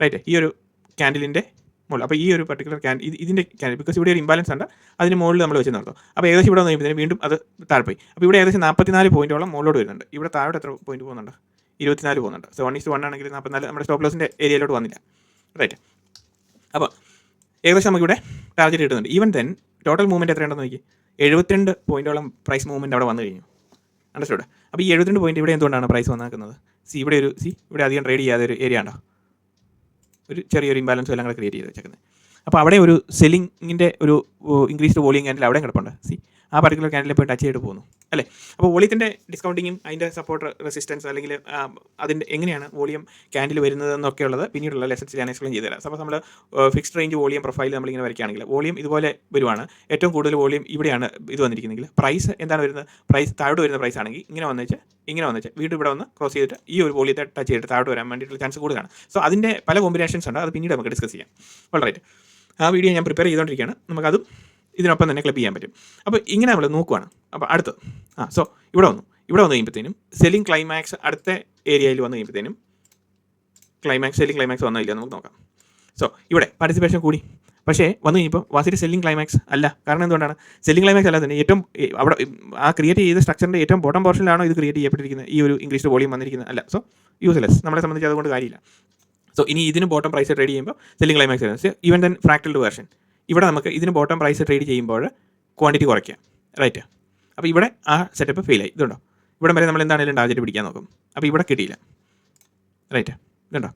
Speaker 1: റൈറ്റ് ഈ ഒരു ക്യാൻഡിലിന്റെ മുകളിൽ അപ്പോൾ ഈ ഒരു പർട്ടിക്കുലർ ക്യാൻ ഇത് ഇതിന്റെ ക്യാൻഡിൽ ബിക്കോസ് ഇവിടെ ഒരു ഇംബാലൻസ് ഉണ്ട് അതിന് മുകളിൽ നമ്മൾ വെച്ച് നിർത്തും അപ്പോൾ ഏകദേശം ഇവിടെ പിന്നെ വീണ്ടും അത് താഴെ പോയി അപ്പോൾ ഇവിടെ ഏകദേശം നാൽപ്പത്തിനാല് പോയിന്റോളം മുകളിലോട്ട് വരുന്നുണ്ട്. ഇവിടെ താഴോട്ട് എത്ര പോയിന്റ് പോകുന്നുണ്ട്? ഇരുപത്തിനാല് പോകുന്നുണ്ട്. സോ വൺ ഇസ് വൺ ആണെങ്കിൽ നാൽപ്പത്തിനാല് നമ്മുടെ സ്റ്റോപ്പ് ലോസിന്റെ ഏരിയയിലോട്ട് വന്നില്ല. റൈറ്റ് അപ്പോൾ ഏകദേശം നമുക്കിവിടെ ടാർഗറ്റ് കിട്ടുന്നുണ്ട് ഈവൻ ദെൻ ടോട്ടൽ മൂവ്മെന്റ് എത്രയുണ്ടെന്ന് നോക്കി എഴുപത്തിരണ്ട് പോയിന്റോളം പ്രൈസ് മൂവ്മെന്റ് അവിടെ വന്നു കഴിഞ്ഞു. അണ്ടർസ്റ്റുഡ് അപ്പോൾ ഈ എഴുപത്തിരണ്ട് പോയിന്റ് ഇവിടെ എന്തുകൊണ്ടാണ് പ്രൈസ് വന്നാക്കുന്നത്? സി ഇവിടെ ഒരു സി ഇവിടെ അധികം ട്രേഡ് ചെയ്യാതെ ഒരു ഏരിയ ഉണ്ടോ? ഒരു ചെറിയൊരു ഇംബാലൻസ് എല്ലാം കൂടെ ക്രിയേറ്റ് ചെയ്ത് വെച്ചേക്കുന്നത് അപ്പോൾ അവിടെ ഒരു സെല്ലിങ്ങിന്റെ ഒരു ഇൻക്രീസ്ഡ് വോളിയം ക്യാൻഡിൽ അവിടെ കിടപ്പുണ്ട്. സി ആ പർട്ടിക്കുലർ കാൻഡിൽ പോയി ടച്ച് ചെയ്ത് പോകുന്നു അല്ലേ? അപ്പോൾ വോളിയത്തിന്റെ ഡിസ്കൗണ്ടിങ്ങും അതിന്റെ സപ്പോർട്ട് റെസിസ്റ്റൻസ് അല്ലെങ്കിൽ അതിന്റെ എങ്ങനെയാണ് വോളിയം കാൻഡിൽ വരുന്നതെന്നൊക്കെ ഉള്ളത് പിന്നീടുള്ള ലെസൺസ് ഞാൻ എക്സ്പ്ലെയിൻ ചെയ്തുതരാം അപ്പോൾ നമ്മൾ ഫിക്സ്ഡ് റേഞ്ച് വോളിയം പ്രൊഫൈൽ നമ്മളിങ്ങനെ വരയ്ക്കുകയാണെങ്കിൽ വോളിയം ഇതുപോലെ വരുവാണ്. ഏറ്റവും കൂടുതൽ വോളിയം ഇവിടെയാണ് ഇത് വന്നിരിക്കുന്നെങ്കിൽ പ്രൈസ് എന്താണ് വരുന്നത്? പ്രൈസ് താഴോട്ട് വരുന്ന പ്രൈസ് ആണെങ്കിൽ ഇങ്ങനെ വന്നേച്ച് ഇങ്ങനെ വന്നേച്ച് വീണ്ടും ഇവിടെ വന്ന് ക്രോസ് ചെയ്തിട്ട് ഈ ഒരു വോളിയത്തെ ടച്ച് ചെയ്തിട്ട് താഴോട്ട് വരാൻ വേണ്ടിയിട്ടുള്ള ചാൻസ് കൂടുതലാണ്. സോ അതിന്റെ പല കോമ്പിനേഷൻസ് ഉണ്ട്. അത് പിന്നീട് നമുക്ക് ഡിസ്കസ് ചെയ്യാം. ഓൾ റൈറ്റ് ആ വീഡിയോ ഞാൻ പ്രിപ്പയർ ചെയ്തുകൊണ്ടിരിക്കുകയാണ് നമുക്കതും ഇതിനൊപ്പം തന്നെ ക്ലബ് ചെയ്യാൻ പറ്റും. അപ്പോൾ ഇങ്ങനെ നമ്മൾ നോക്കുവാണ്. അപ്പോൾ അടുത്ത്. ആ സോ ഇവിടെ വന്നു. ഇവിടെ വന്നു കഴിയുമ്പോഴത്തേനും സെല്ലിംഗ് ക്ലൈമാക്സ് അടുത്ത ഏരിയയിൽ വന്നു കഴിയുമ്പോഴത്തേനും ക്ലൈമാക്സ് സെല്ലിംഗ് ക്ലൈമാക്സ് വന്നില്ല നമുക്ക് നോക്കാം. സോ ഇവിടെ പാർട്ടിസിപ്പേഷൻ കൂടി. പക്ഷേ വന്നു കഴിഞ്ഞപ്പോൾ വാസിന്റെ സെല്ലിംഗ് ക്ലൈമാക്സ് അല്ല. കാരണം എന്തുകൊണ്ടാണ്? സെല്ലിംഗ് ക്ലൈമാക്സ് അല്ല തന്നെ ഏറ്റവും അവിടെ ആ ക്രിയേറ്റ് ചെയ്ത സ്ട്രക്ചറിന്റെ ഏറ്റവും ബോട്ടം പോർഷനിലാണോ ഇത് ക്രിയേറ്റ് ചെയ്യപ്പെട്ടിരിക്കുന്നത്? ഈ ഒരു ഇംഗ്ലീഷ് വോളിയം വന്നിരിക്കുന്നത്. അല്ല സോ യൂസ്ലെസ് നമ്മളെ സംബന്ധിച്ച് അതുകൊണ്ട് കാര്യമില്ല. സോ ഇനി ഇതിന് ബോട്ടം പ്രൈസ് ട്രേഡ് ചെയ്യുമ്പോൾ selling climax even then fractaled version ഇവിടെ നമുക്ക് ഇതിന് ബോട്ടം പ്രൈസ് ട്രേഡ് ചെയ്യുമ്പോൾ ക്വാണ്ടിറ്റി കുറയ്ക്കാം റൈറ്റ് അപ്പോൾ ഇവിടെ ആ സെറ്റപ്പ് ഫെയിലായി ഇതുണ്ടോ? ഇവിടെ വരെ നമ്മൾ എന്താണെങ്കിലും ടാർജറ്റ് പിടിക്കാൻ നോക്കും. അപ്പോൾ ഇവിടെ കിട്ടിയില്ല റൈറ്റ് ഇതുണ്ടോ?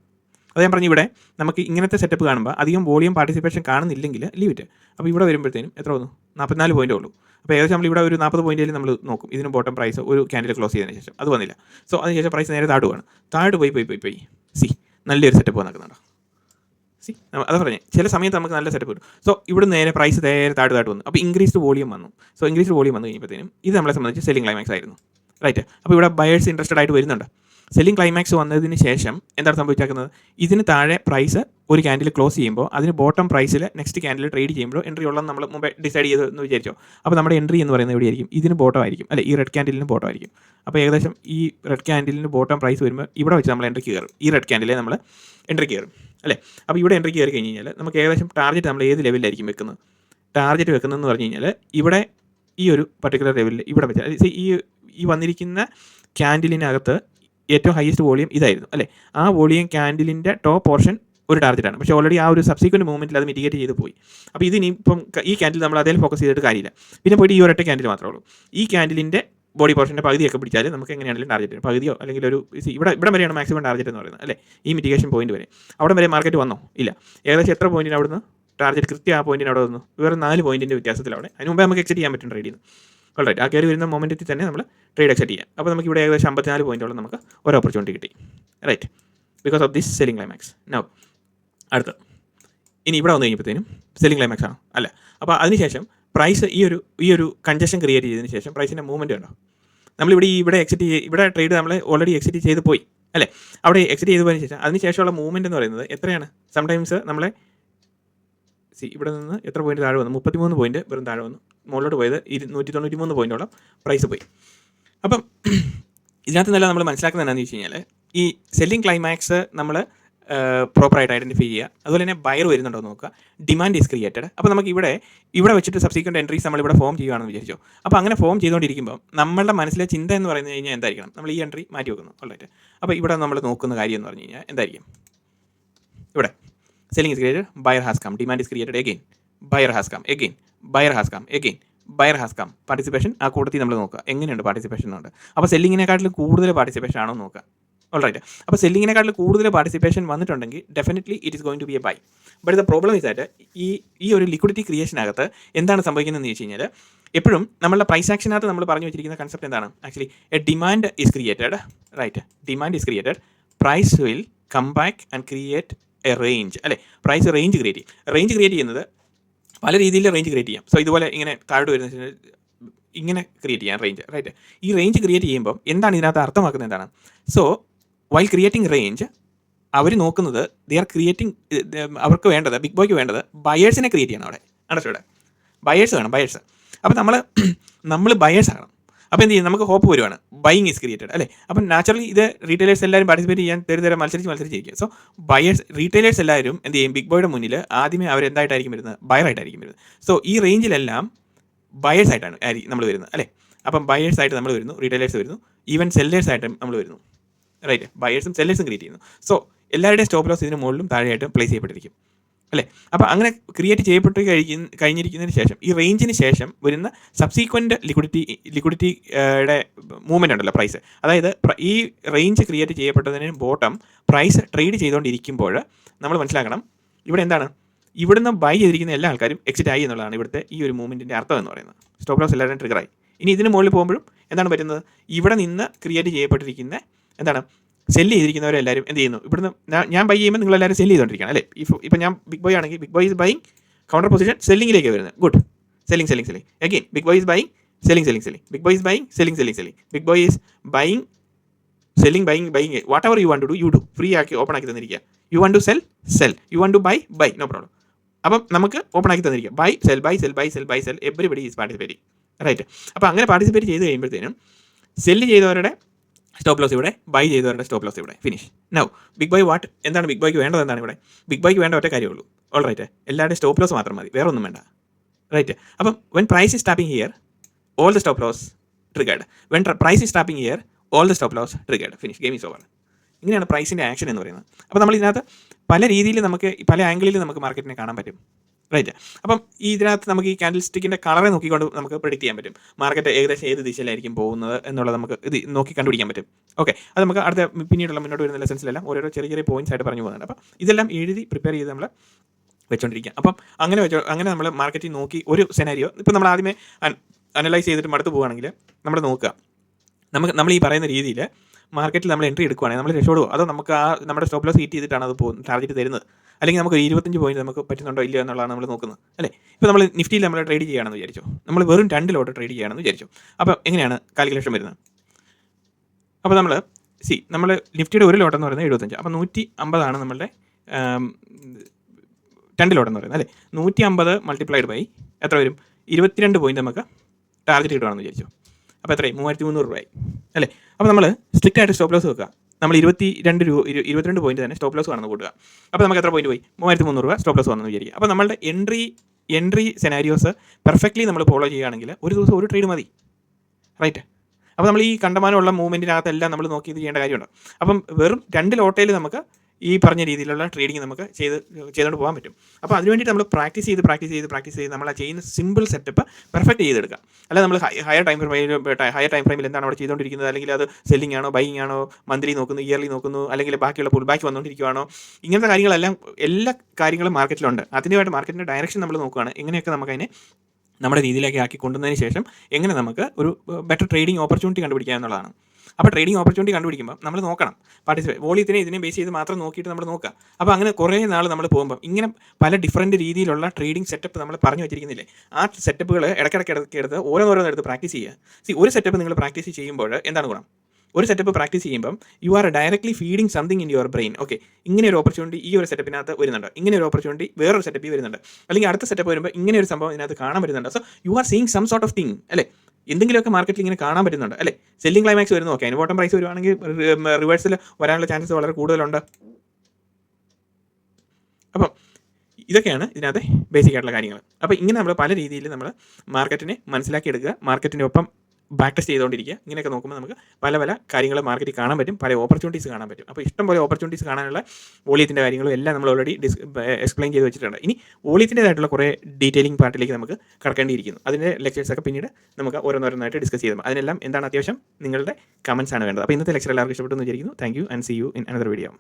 Speaker 1: അത് ഞാൻ പറഞ്ഞു ഇവിടെ നമുക്ക് ഇങ്ങനത്തെ സെറ്റപ്പ് കാണുമ്പോൾ അധികം വോളിയം പാർട്ടിസിപ്പേഷൻ കാണുന്നില്ലെങ്കിൽ ലീവ് ഇറ്റ് അപ്പോൾ ഇവിടെ വരുമ്പോഴത്തേനും എത്ര വന്നു? നാൽപ്പത്തിനാല് പോയിന്റ് ഉള്ളൂ. അപ്പോൾ ഏകദേശം നമ്മൾ ഇവിടെ ഒരു നാൽപ്പത് പോയിന്റിൽ നമ്മൾ നോക്കും. ഇതിന് ബോട്ടം പ്രൈസ് ഒരു ക്യാൻഡിൽ ക്ലോസ് ചെയ്തതിന് ശേഷം. അത് വന്നില്ല. സോ അതിന് ശേഷം പ്രൈസ് നേരെ താഴുവാണ് താഴോട്ട് പോയി പോയി പോയി പോയി. സി നല്ലൊരു സെറ്റപ്പ് വന്നിട്ടുണ്ടോ സി അത് പറഞ്ഞു. ചില സമയത്ത് നമുക്ക് നല്ല സെറ്റപ്പ് കിട്ടും. സോ ഇവിടെ നേരെ പ്രൈസ് നേരെ താഴെ താഴ്ത്തായിട്ട് വന്നു. അപ്പോൾ ഇൻക്രീസ്ഡ് വോളിയം വന്നു. സോ ഇൻക്രീസ്ഡ് വോളിയം വന്നു കഴിഞ്ഞപ്പോഴത്തേനും ഇത് നമ്മളെ സംബന്ധിച്ച് സെല്ലിംഗ് ക്ലൈമാക്സ് ആയിരുന്നു. റൈറ്റ് അപ്പോൾ ഇവിടെ ബയേഴ്സ് ഇൻട്രസ്റ്റഡ് ആയിട്ട് വരുന്നുണ്ട്. സെല്ലിംഗ് ക്ലൈമാക്സ് വന്നതിന് ശേഷം എന്താണ് സംഭവിച്ചേക്കുന്നത്? ഇതിന് താഴെ പ്രൈസ് ഒരു ക്യാൻഡിൽ ക്ലോസ് ചെയ്യുമ്പോൾ അതിന് ബോട്ടം പ്രൈസിൽ നെക്സ്റ്റ് ക്യാൻഡിൽ ട്രേഡ് ചെയ്യുമ്പോൾ എൻട്രി ഉള്ളത് നമ്മൾ മുമ്പേ ഡിസൈഡ് ചെയ്തു എന്ന് വിചാരിച്ചോ? അപ്പോൾ നമ്മുടെ എൻട്രി എന്ന് പറയുന്നത് എവിടെയായിരിക്കും? ഇതിന് ബോട്ടം ആയിരിക്കും. അല്ലെ ഈ റെഡ് ക്യാൻഡിലിന് ബോട്ടം ആയിരിക്കും. അപ്പോൾ ഏകദേശം ഈ റെഡ് ക്യാൻഡിലിന് ബോട്ടം പ്രൈസ് വരുമ്പോൾ ഇവിടെ വെച്ച് നമ്മൾ എൻട്രി കയറും. ഈ റെഡ് ക്യാൻഡിലെ നമ്മൾ എൻട്രി കയറും അല്ലേ? അപ്പോൾ ഇവിടെ എൻട്രി കയറി കഴിഞ്ഞ് കഴിഞ്ഞാൽ നമുക്ക് ഏകദേശം ടാർഗറ്റ് നമ്മൾ ഏത് ലെവലിലായിരിക്കും വെക്കുന്നത്? ടാർഗറ്റ് വെക്കുന്നതെന്ന് പറഞ്ഞു കഴിഞ്ഞാൽ ഇവിടെ ഈ ഒരു പർട്ടിക്കുലർ ലെവലിൽ ഇവിടെ വെച്ചാൽ ഈ ഈ വന്നിരിക്കുന്ന ക്യാൻഡിലിനകത്ത് ഏറ്റവും ഹയസ്റ്റ് വോളിയം ഇതായിരുന്നു അല്ലേ? ആ വോളിയം ക്യാൻഡിലിന്റെ ടോപ്പ് പോർഷൻ ഒരു ടാർഗറ്റാണ് പക്ഷേ ഓൾറെഡി ആ ഒരു സബ്സിക്വന്റ് മൂവ്മെന്റിൽ അത് മിറ്റിഗേറ്റ് ചെയ്ത് പോയി. അപ്പോൾ ഇതിനിപ്പം ഈ ക്യാൻഡിൽ നമ്മൾ അതേ ഫോക്കസ് ചെയ്തിട്ട് കാര്യമില്ല. പിന്നെ പോയിട്ട് ഈ ഒരൊറ്റ ക്യാൻഡിൽ മാത്രമേ ഉള്ളൂ. ഈ ക്യാൻഡിലിന്റെ ബോഡി പോർഷന്റെ പകുതിയൊക്കെ പിടിച്ചാൽ നമുക്ക് എങ്ങനെയാണെങ്കിലും ടാർഗറ്റ് പകുതിയോ അല്ലെങ്കിൽ ഒരു ഇവിടെ ഇവിടെ വരെയാണ് മാക്സിമം ടാർജറ്റ് എന്ന് പറയുന്നത് അല്ലേ? ഈ മിറ്റിഗേഷൻ പോയിന്റ് വരെ. അവിടെ വരെ മാർക്കറ്റ് വന്നോ? ഇല്ല. ഏകദേശം എത്ര പോയിന്റിന് അവിടുന്ന് ടാർജറ്റ് കൃത്യം ആ പോയിന്റിന് അവിടെ വന്നു. വേറെ നാല് പോയിന്റിന്റെ വ്യത്യാസത്തിൽ അവിടെ. അതിന് മുമ്പേ നമുക്ക് എക്സെറ്റ് ചെയ്യാൻ പറ്റും ട്രേഡ് ചെയ്യുന്നു ഓൾറൈറ്റ് ആ കയറി വരുന്ന മൊമെന്റിൽ തന്നെ നമ്മൾ ട്രേഡ് എക്സെറ്റ് ചെയ്യാം. അപ്പോൾ നമുക്ക് ഇവിടെ ഏകദേശം അമ്പത്തിനാല് പോയിന്റോളം നമുക്ക് ഒരു ഓപ്പർച്യൂണിറ്റി കിട്ടി. Right because of this selling climax no അടുത്ത ഇനി ഇവിടെ വന്നു കഴിഞ്ഞപ്പോഴത്തേനും സെല്ലിംഗ് ക്ലൈമാക്സ് ആണ്. അല്ല. അപ്പോൾ അതിനുശേഷം പ്രൈസ് ഈ ഒരു ഈ ഒരു കൺജഷൻ ക്രിയേറ്റ് ചെയ്തതിന് ശേഷം പ്രൈസിന്റെ മൂവ്മെന്റ് ഉണ്ടോ നമ്മളിവിടെ ഈ ഇവിടെ എക്സിറ്റ് ഇവിടെ ട്രേഡ് നമ്മൾ ഓൾറെഡി എക്സിറ്റ് ചെയ്ത് പോയി അല്ലേ? അവിടെ എക്സിറ്റ് ചെയ്ത് പോയതിന് ശേഷം അതിന് ശേഷമുള്ള മൂവ്മെന്റ് എന്ന് പറയുന്നത് എത്രയാണ്? സംടൈംസ് നമ്മളെ സി ഇവിടെ നിന്ന് എത്ര പോയിന്റ് താഴെ വന്നു? മുപ്പത്തിമൂന്ന് പോയിന്റ് വെറും താഴെ വന്നു. മുകളിലോട്ട് പോയത് ഇരുന്നൂറ്റി തൊണ്ണൂറ്റി മൂന്ന് പോയിന്റോളം പ്രൈസ് പോയി. അപ്പം ഇതിനകത്ത് നല്ല നമ്മൾ മനസ്സിലാക്കുന്നത് എന്താണെന്ന് വെച്ച് കഴിഞ്ഞാൽ ഈ സെല്ലിംഗ് ക്ലൈമാക്സ് നമ്മൾ പ്രോപ്പറായിട്ട് ഐഡന്റിഫൈ ചെയ്യുക. അതുപോലെ തന്നെ ബയർ വരുന്നുണ്ടോ എന്ന് നോക്കുക. ഡിമാൻഡ് ഈസ് ക്രിയേറ്റഡ് അപ്പോൾ നമുക്ക് ഇവിടെ ഇവിടെ വെച്ചിട്ട് സബ്സിക്വന്റ് എൻട്രീസ് നമ്മൾ ഇവിടെ ഫോം ചെയ്യുകയാണെന്ന് വിചാരിച്ചോ. അപ്പോൾ അങ്ങനെ ഫോം ചെയ്തുകൊണ്ടിരിക്കുമ്പോൾ നമ്മളുടെ മനസ്സിലെ ചിന്ത എന്ന് പറഞ്ഞു കഴിഞ്ഞാൽ എന്തായിരിക്കണം? നമ്മൾ ഈ എൻട്രി മാറ്റി വെക്കുന്നു. ഓൾറൈറ്റ് അപ്പോൾ ഇവിടെ നമ്മൾ നോക്കുന്ന കാര്യം എന്ന് പറഞ്ഞു കഴിഞ്ഞാൽ എന്തായിരിക്കും? ഇവിടെ. Selling is created buyer has come demand is created again buyer has come again buyer has come again buyer has come participation ആ കൂട്ടത്തിൽ നമ്മൾ നോക്കുക. എങ്ങനെയുണ്ട് പാർട്ടിസിപ്പേഷൻ എന്നുണ്ട് അപ്പോൾ സെല്ലിങ്ങിനെക്കാട്ടിലും കൂടുതൽ പാർട്ടിസിപ്പേഷൻ ആണോ നോക്കുക. ഓൾറൈറ്റ് അപ്പോൾ സെല്ലിങ്ങിനെക്കാട്ടിൽ കൂടുതൽ പാർട്ടിസിപ്പേഷൻ വന്നിട്ടുണ്ടെങ്കിൽ definitely it is going to be a buy but the problem is ആയിട്ട് ഈ ഈ ഒരു ലിക്വിഡിറ്റി ക്രിയേഷനകത്ത് എന്താണ് സംഭവിക്കുന്നതെന്ന് വെച്ച് കഴിഞ്ഞാൽ എപ്പോഴും നമ്മളുടെ പ്രൈസ് ആക്ഷനകത്ത് നമ്മൾ പറഞ്ഞു വെച്ചിരിക്കുന്ന കൺസെപ്റ്റ് എന്താണ്? Actually a demand is created right demand is created price will come back and create a range അല്ലേ? പ്രൈസ് റേഞ്ച് ക്രിയേറ്റ് ചെയ്യും. റേഞ്ച് ക്രിയേറ്റ് ചെയ്യുന്നത് പല രീതിയിൽ റേഞ്ച് ക്രിയേറ്റ് ചെയ്യാം. സോ ഇതുപോലെ ഇങ്ങനെ താഴോട്ട് വരുന്ന ഇങ്ങനെ ക്രിയേറ്റ് ചെയ്യാം റേഞ്ച് റൈറ്റ് ഈ റേഞ്ച് ക്രിയേറ്റ് ചെയ്യുമ്പോൾ എന്താണ് ഇതിനകത്ത് അർത്ഥമാക്കുന്നത് എന്താണ്? സോ വൈൽ ക്രിയേറ്റിംഗ് റേഞ്ച് അവർ നോക്കുന്നത് ദേ ആർ ക്രിയേറ്റിംഗ് അവർക്ക് വേണ്ടത് ബിഗ് ബോയ്ക്ക് വേണ്ടത് ബയേഴ്സിനെ ക്രിയേറ്റ് ചെയ്യണം അവിടെ. അണ്ടർസ്റ്റുഡ് ബയേഴ്സ് വേണം ബയേഴ്സ് അപ്പോൾ നമ്മൾ നമ്മൾ ബയേഴ്സ് ആകണം. അപ്പോൾ എന്ത് ചെയ്യും? നമുക്ക് ഹോപ്പ് വരുവാണ്. ബൈങ് ഈസ് ക്രിയേറ്റഡ് അല്ലേ? അപ്പം നാച്ചുറലി ഇത് റീറ്റെയിലേഴ്സ് എല്ലാവരും പാർട്ടിസിപ്പേറ്റ് ചെയ്യാൻ തരും തരം മത്സരിച്ച് മത്സരിച്ചിരിക്കുക സോ ബയേഴ്സ് റീറ്റെയിലേഴ്സ് എല്ലാവരും എന്ത് ചെയ്യും? ബിഗ് ബോയുടെ മുന്നിൽ ആദ്യമേ അവർ എന്തായിട്ടായിരിക്കും വരുന്നത്? ബയറായിട്ടായിരിക്കും വരുന്നത്. സോ ഈ റേഞ്ചിലെല്ലാം ബയേഴ്സ് ആയിട്ടാണ് നമ്മൾ വരുന്നത് അല്ലേ? അപ്പം ബയേഴ്സ് ആയിട്ട് നമ്മൾ വരുന്നു റീറ്റെയിലേഴ്സ് വരുന്നു ഈവൻ സെല്ലേഴ്സ് ആയിട്ട് നമ്മൾ വരുന്നു. റൈറ്റ് ബയേഴ്സും സെല്ലേഴ്സും ക്രിയേറ്റ് ചെയ്യുന്നു. സോ എല്ലാവരുടെയും സ്റ്റോപ്പ് ലോസ് ഇതിന് മുകളിലും താഴെയായിട്ട് പ്ലേസ് ചെയ്യപ്പെട്ടിരിക്കും. അല്ലേ? അപ്പോൾ അങ്ങനെ ക്രിയേറ്റ് ചെയ്യപ്പെട്ട് കഴിഞ്ഞിരിക്കുന്നതിന് ശേഷം ഈ റേഞ്ചിന് ശേഷം വരുന്ന സബ്സീക്വന്റ് ലിക്വിഡിറ്റി ലിക്വിഡിറ്റിയുടെ മൂവ്മെന്റ് ഉണ്ടല്ലോ പ്രൈസ് അതായത് ഈ റേഞ്ച് ക്രിയേറ്റ് ചെയ്യപ്പെട്ടതിന് ബോട്ടം പ്രൈസ് ട്രേഡ് ചെയ്തുകൊണ്ടിരിക്കുമ്പോൾ നമ്മൾ മനസ്സിലാക്കണം ഇവിടെ എന്താണ്? ഇവിടുന്ന് ബൈ ചെയ്തിരിക്കുന്ന എല്ലാ ആൾക്കാരും എക്സിറ്റ് ആയി എന്നുള്ളതാണ് ഇവിടുത്തെ ഈ ഒരു മൂവ്മെന്റിന്റെ അർത്ഥം എന്ന് പറയുന്നത്. സ്റ്റോപ്പ് ലോസ് എല്ലാവരും ട്രിഗറായി ഇനി ഇതിന് മുകളിൽ പോകുമ്പോഴും എന്താണ് പറ്റുന്നത്? ഇവിടെ നിന്ന് ക്രിയേറ്റ് ചെയ്യപ്പെട്ടിരിക്കുന്ന എന്താണ്? സെല്ല് ചെയ്തിരിക്കുന്നവരെല്ലാവരും എന്ത് ചെയ്യുന്നു? ഇവിടുന്ന് ഞാൻ- ബൈ ചെയ്യുമ്പോൾ നിങ്ങൾ നിങ്ങളെല്ലാവരും സെല്ല് ചെയ്തുകൊണ്ടിരിക്കണം അല്ലേ? ഇഫ് ഇപ്പം ഞാൻ ബിഗ് ബോയ് ആണെങ്കിൽ big boy is buying counter position സെല്ലിങ്ങിലേക്ക് വരുന്നത്. Good selling selling selling again big boy is buying selling selling selling big boy is buying selling selling selling big boy is buying selling buying buying whatever you want to you do free ആക്കി open ആക്കി തന്നിരിക്കുക. You want to sell sell you want to buy buy no problem അപ്പം നമുക്ക് open ആക്കി തന്നിരിക്കുക. Buy sell buy sell buy sell buy sell everybody is participating right അപ്പോൾ അങ്ങനെ participate ചെയ്ത് കഴിയുമ്പോഴത്തേനും sell ചെയ്തവരുടെ സ്റ്റോപ്പ് ലോസ് ഇവിടെ. ബൈ ചെയ്തവരുടെ സ്റ്റോപ്പ് ലോസ് ഇവിടെ. Finish now big buy what എന്താണ് ബിഗ് ബൈക്ക് വേണ്ടത് എന്താണ് ഇവിടെ? ബിഗ് ബൈക്ക് വേണ്ട ഒറ്റ കാര്യമുള്ളൂ ഓൾ റൈറ്റ് എല്ലാവരുടെയും സ്റ്റോപ്പ് ലോസ് മാത്രം മതി. വേറെ ഒന്നും വേണ്ട. റൈറ്റ് അപ്പം when price is stopping here all the stop loss triggered when price is stopping here all the stop loss triggered finish game is over ഇങ്ങനെയാണ് പ്രൈസിന്റെ ആക്ഷൻ എന്ന് പറയുന്നത്. അപ്പോൾ നമ്മൾ ഇതിനകത്ത് പല രീതിയിൽ നമുക്ക് പല ആംഗിളിൽ നമുക്ക് മാർക്കറ്റിനെ കാണാൻ പറ്റും. റൈറ്റ് അപ്പം ഇതിനകത്ത് നമുക്ക് ഈ ക്യാൻഡിൽ സ്റ്റിക്കിന്റെ കളറെ നോക്കിക്കൊണ്ട് നമുക്ക് പ്രിഡിക്റ്റ് ചെയ്യാൻ പറ്റും. മാർക്കറ്റ് ഏകദേശം ഏത് ദിശയിലായിരിക്കും പോകുന്നത് എന്നുള്ളത് നമുക്ക് ഇത് നോക്കി കണ്ടുപിടിക്കാൻ പറ്റും. ഓക്കെ അത് നമുക്ക് അടുത്ത പിന്നീടുള്ള മുന്നോട്ട് വരുന്ന ലെസൻസിലെല്ലാം ഓരോരോ ചെറിയ ചെറിയ പോയിന്റ്സ് ആയിട്ട് പറഞ്ഞു പോകുന്നുണ്ട്. അപ്പം ഇതെല്ലാം എഴുതി പ്രിപ്പയർ ചെയ്ത് നമ്മൾ വെച്ചോണ്ടിരിക്കുക. അപ്പം അങ്ങനെ വെച്ചോ അങ്ങനെ നമ്മൾ മാർക്കറ്റിൽ നോക്കി ഒരു സെനാരിയോ ഇപ്പം നമ്മൾ ആദ്യമേ അനലൈസ് ചെയ്തിട്ട് മടുത്ത് പോവുകയാണെങ്കിൽ നമ്മൾ നോക്കുക. നമുക്ക് നമ്മൾ ഈ പറയുന്ന രീതിയിൽ മാർക്കറ്റിൽ നമ്മൾ എൻട്രി എടുക്കുകയാണെങ്കിൽ നമ്മൾ രക്ഷപ്പെടുമോ അതോ നമുക്ക് ആ നമ്മുടെ സ്റ്റോപ്പ് ലോസ് ഹീറ്റ് ചെയ്തിട്ടാണ് അത് പോകുന്നത് ടാർഗറ്റ് തരുന്നത്? അല്ലെങ്കിൽ നമുക്ക് ഇരുപത്തഞ്ച് പോയിന്റ് നമുക്ക് പറ്റുന്നുണ്ടോ ഇല്ലയോ എന്നുള്ളതാണ് നമ്മൾ നോക്കുന്നത് അല്ലേ? ഇപ്പോൾ നമ്മൾ നിഫ്റ്റിയിൽ നമ്മൾ ട്രേഡ് ചെയ്യുകയാണെന്ന് വിചാരിച്ചു? നമ്മൾ വെറും രണ്ട് ലോട്ട് ട്രേഡ് ചെയ്യുകയാണെന്ന് വിചാരിച്ചു? അപ്പോൾ എങ്ങനെയാണ് കാൽക്കുലേഷൻ വരുന്നത്? അപ്പോൾ നമ്മൾ സി നമ്മൾ നിഫ്റ്റിയുടെ ഒരു ലോട്ട് എന്ന് പറയുന്നത് എഴുപത്തഞ്ച് അപ്പോൾ നൂറ്റി അമ്പതാണ് നമ്മളുടെ രണ്ട് ലോട്ട് എന്ന് പറയുന്നത് അല്ലേ? നൂറ്റി അമ്പത് മൾട്ടിപ്ലൈഡ് ബൈ എത്ര വരും? ഇരുപത്തിരണ്ട് പോയിന്റ് നമുക്ക് ടാർഗറ്റ് കിട്ടുകയാണെന്ന് വിചാരിച്ചു? അപ്പോൾ എത്രയും മൂവായിരത്തി മുന്നൂറ് രൂപയായി. അല്ലേ? അപ്പോൾ നമ്മൾ സ്ട്രിക്റ്റ് ആയിട്ട് സ്റ്റോപ്പ് ലോസ് വെക്കുക. നമ്മൾ ഇരുപത്തി രണ്ട് രൂപ ഇരു- ഇരുപത്തിരണ്ട് പോയിന്റ് തന്നെ സ്റ്റോപ്പ് ലോസ് ആണെന്ന് കൂട്ടുക അപ്പോൾ നമുക്ക് എത്ര പോയിന്റ് പോയി? മൂവായിരത്തി മുന്നൂറ് രൂപ സ്റ്റോപ്പ് ലോസ് വന്നെന്ന് വിചാരിക്കുക. അപ്പോൾ നമ്മളുടെ എൻട്രി എൻട്രി സെനാരിയോസ് പെർഫെക്റ്റ്ലി നമ്മൾ ഫോളോ ചെയ്യുകയാണെങ്കിൽ ഒരു ദിവസം ഒരു ട്രേഡ് മതി. റൈറ്റ് അപ്പോൾ നമ്മൾ ഈ കണ്ടമാനമുള്ള മൂവ്മെന്റിനകത്തെല്ലാം നമ്മൾ നോക്കി ഇത് ചെയ്യേണ്ട കാര്യമുണ്ട്. അപ്പം വെറും രണ്ട് ലോട്ടയിൽ നമുക്ക് ഈ പറഞ്ഞ രീതിയിലുള്ള ട്രേഡിങ് നമുക്ക് ചെയ്ത് ചെയ്തുകൊണ്ട് പോകാൻ പറ്റും. അപ്പോൾ അതിന് വേണ്ടിയിട്ട് നമ്മൾ പ്രാക്ടീസ് ചെയ്ത് പ്രാക്ടീസ് ചെയ്ത് പ്രാക്ടീസ് ചെയ്ത് നമ്മൾ ആ ചെയ്യുന്ന സിമ്പിൾ സെറ്റപ്പ് പെർഫെക്റ്റ് ചെയ്തെടുക്കുക അല്ല നമ്മൾ ഹയർ ടൈം ഫ്രെയിമിൽ ഹയർ ടൈം ഫ്രെയിമിൽ എന്താണ് അവിടെ ചെയ്തുകൊണ്ടിരിക്കുന്നത്? അല്ലെങ്കിൽ അത് സെല്ലിംഗ് ആണോ ബൈയിങ് ആണോ മന്ത്ലി നോക്കുന്നു ഇയർലി നോക്കുന്നു അല്ലെങ്കിൽ ബാക്കിയുള്ള പുൾ ബാക്ക് വന്നുകൊണ്ടിരിക്കുകയാണോ ഇങ്ങനത്തെ കാര്യങ്ങളെല്ലാം എല്ലാ കാര്യങ്ങളും മാർക്കറ്റിലുണ്ട് അതിന്റെതായിട്ട് മാർക്കറ്റിന്റെ ഡയറക്ഷൻ നമ്മൾ നോക്കുകയാണ് എങ്ങനെയൊക്കെ നമുക്കതിനെ നമ്മുടെ രീതിയിലേക്ക് ആക്കി കൊണ്ടുവന്നതിന് ശേഷം എങ്ങനെ നമുക്ക് ഒരു ബെറ്റർ ട്രേഡിംഗ് ഓപ്പർച്യൂണിറ്റി കണ്ടുപിടിക്കുക എന്നുള്ളതാണ്. അപ്പോൾ ട്രേഡിംഗ് ഓപ്പർച്യൂണിറ്റി കണ്ടുപിടിക്കുമ്പോൾ നമ്മൾ നോക്കണം. പാർട്ടിസിപ്പേറ്റ് വോളിയത്തിനെ ഇതിനെ ബേസ് ചെയ്ത് മാത്രം നോക്കിയിട്ട് നമ്മൾ നോക്കുക. അപ്പോൾ അങ്ങനെ കുറേ നാൾ നമ്മൾ പോകുമ്പോൾ ഇങ്ങനെ പല ഡിഫറന്റ് രീതിയിലുള്ള ട്രേഡിംഗ് സെറ്റപ്പ് നമ്മൾ പറഞ്ഞു വെച്ചിരിക്കുന്നില്ലേ? ആ സെറ്റപ്പുകൾ ഇടയ്ക്കിടയ്ക്ക് ഇടയ്ക്ക് എടുത്ത് ഓരോന്നോരോന്ന് എടുത്ത് പ്രാക്ടീസ് ചെയ്യുക. സി ഒരു സെറ്റപ്പ് നിങ്ങൾ പ്രാക്ടീസ് ചെയ്യുമ്പോൾ എന്താണ് ഗുണം? ഒരു സെറ്റപ്പ് പ്രാക്ടീസ് ചെയ്യുമ്പം you are directly feeding something in your brain okay ഇങ്ങനെ ഒരു ഓപ്പർച്യൂണിറ്റി ഈ ഒരു സെറ്റപ്പിനകത്ത് വരുന്നുണ്ട്. ഇങ്ങനെ ഒരു ഓപ്പർച്യൂണിറ്റി വേറൊരു സെറ്റപ്പിൽ വരുന്നുണ്ട്. അല്ലെങ്കിൽ അടുത്ത സെറ്റപ്പ് വരുമ്പോൾ ഇങ്ങനെ ഒരു സംഭവം ഇതിനകത്ത് കാണാൻ വരുന്നുണ്ട്. So you are seeing some sort of thing അല്ലേ? എന്തെങ്കിലുമൊക്കെ മാർക്കറ്റിൽ ഇങ്ങനെ കാണാൻ പറ്റുന്നുണ്ട്. അല്ലേ? സെല്ലിംഗ് ക്ലൈമാക്സ് വരുന്നു. ഓക്കെ അതിന് ബോട്ടം പ്രൈസ് വരുവാണെങ്കിൽ റിവേഴ്സിൽ വരാനുള്ള ചാൻസസ് വളരെ കൂടുതലുണ്ട്. അപ്പം ഇതൊക്കെയാണ് ഇതിനകത്തെ ബേസിക് ആയിട്ടുള്ള കാര്യങ്ങൾ. അപ്പോൾ ഇങ്ങനെ നമ്മൾ പല രീതിയിൽ നമ്മൾ മാർക്കറ്റിനെ മനസ്സിലാക്കിയെടുക്കുക മാർക്കറ്റിന്റെ ഒപ്പം ബാക്ക് ടെസ്റ്റ് ചെയ്തുകൊണ്ടിരിക്കുക. ഇങ്ങനെയൊക്കെ നോക്കുമ്പോൾ നമുക്ക് പല പല കാര്യങ്ങൾ മാർക്കറ്റിൽ കാണാൻ പറ്റും. പല ഓപ്പർച്യൂണിറ്റീസ് കാണാൻ പറ്റും. അപ്പോൾ ഇഷ്ടം പോലെ ഓപ്പർച്യൂണിറ്റീസ് കാണാനുള്ള വോളിയത്തിന്റെ കാര്യങ്ങളും എല്ലാം നമ്മൾ ഓൾറെഡി ഡിസ് എക്സ്പ്ലെയിൻ ചെയ്ത് വെച്ചിട്ടുണ്ട്. ഇനി വോളിയത്തിന്റെതായിട്ടുള്ള കുറേ ഡീറ്റെയിലിംഗ് പാർട്ടിലേക്ക് നമുക്ക് കടക്കേണ്ടിയിരിക്കുന്നു. അതിന്റെ ലെക്ചേഴ്സൊക്കെ പിന്നീട് നമുക്ക് ഓരോന്നോരോന്നായിട്ട് ഡിസ്കസ് ചെയ്തു അതിനെല്ലാം എന്താണ് അത്യാവശ്യം നിങ്ങളുടെ കമൻസ് ആണ് വേണ്ടത്. അപ്പോൾ ഇന്നത്തെ ലെക്ചർ എല്ലാവർക്കും ഇഷ്ടപ്പെട്ടു എന്ന് വിചാരിക്കുന്നു. Thank you and see you in another video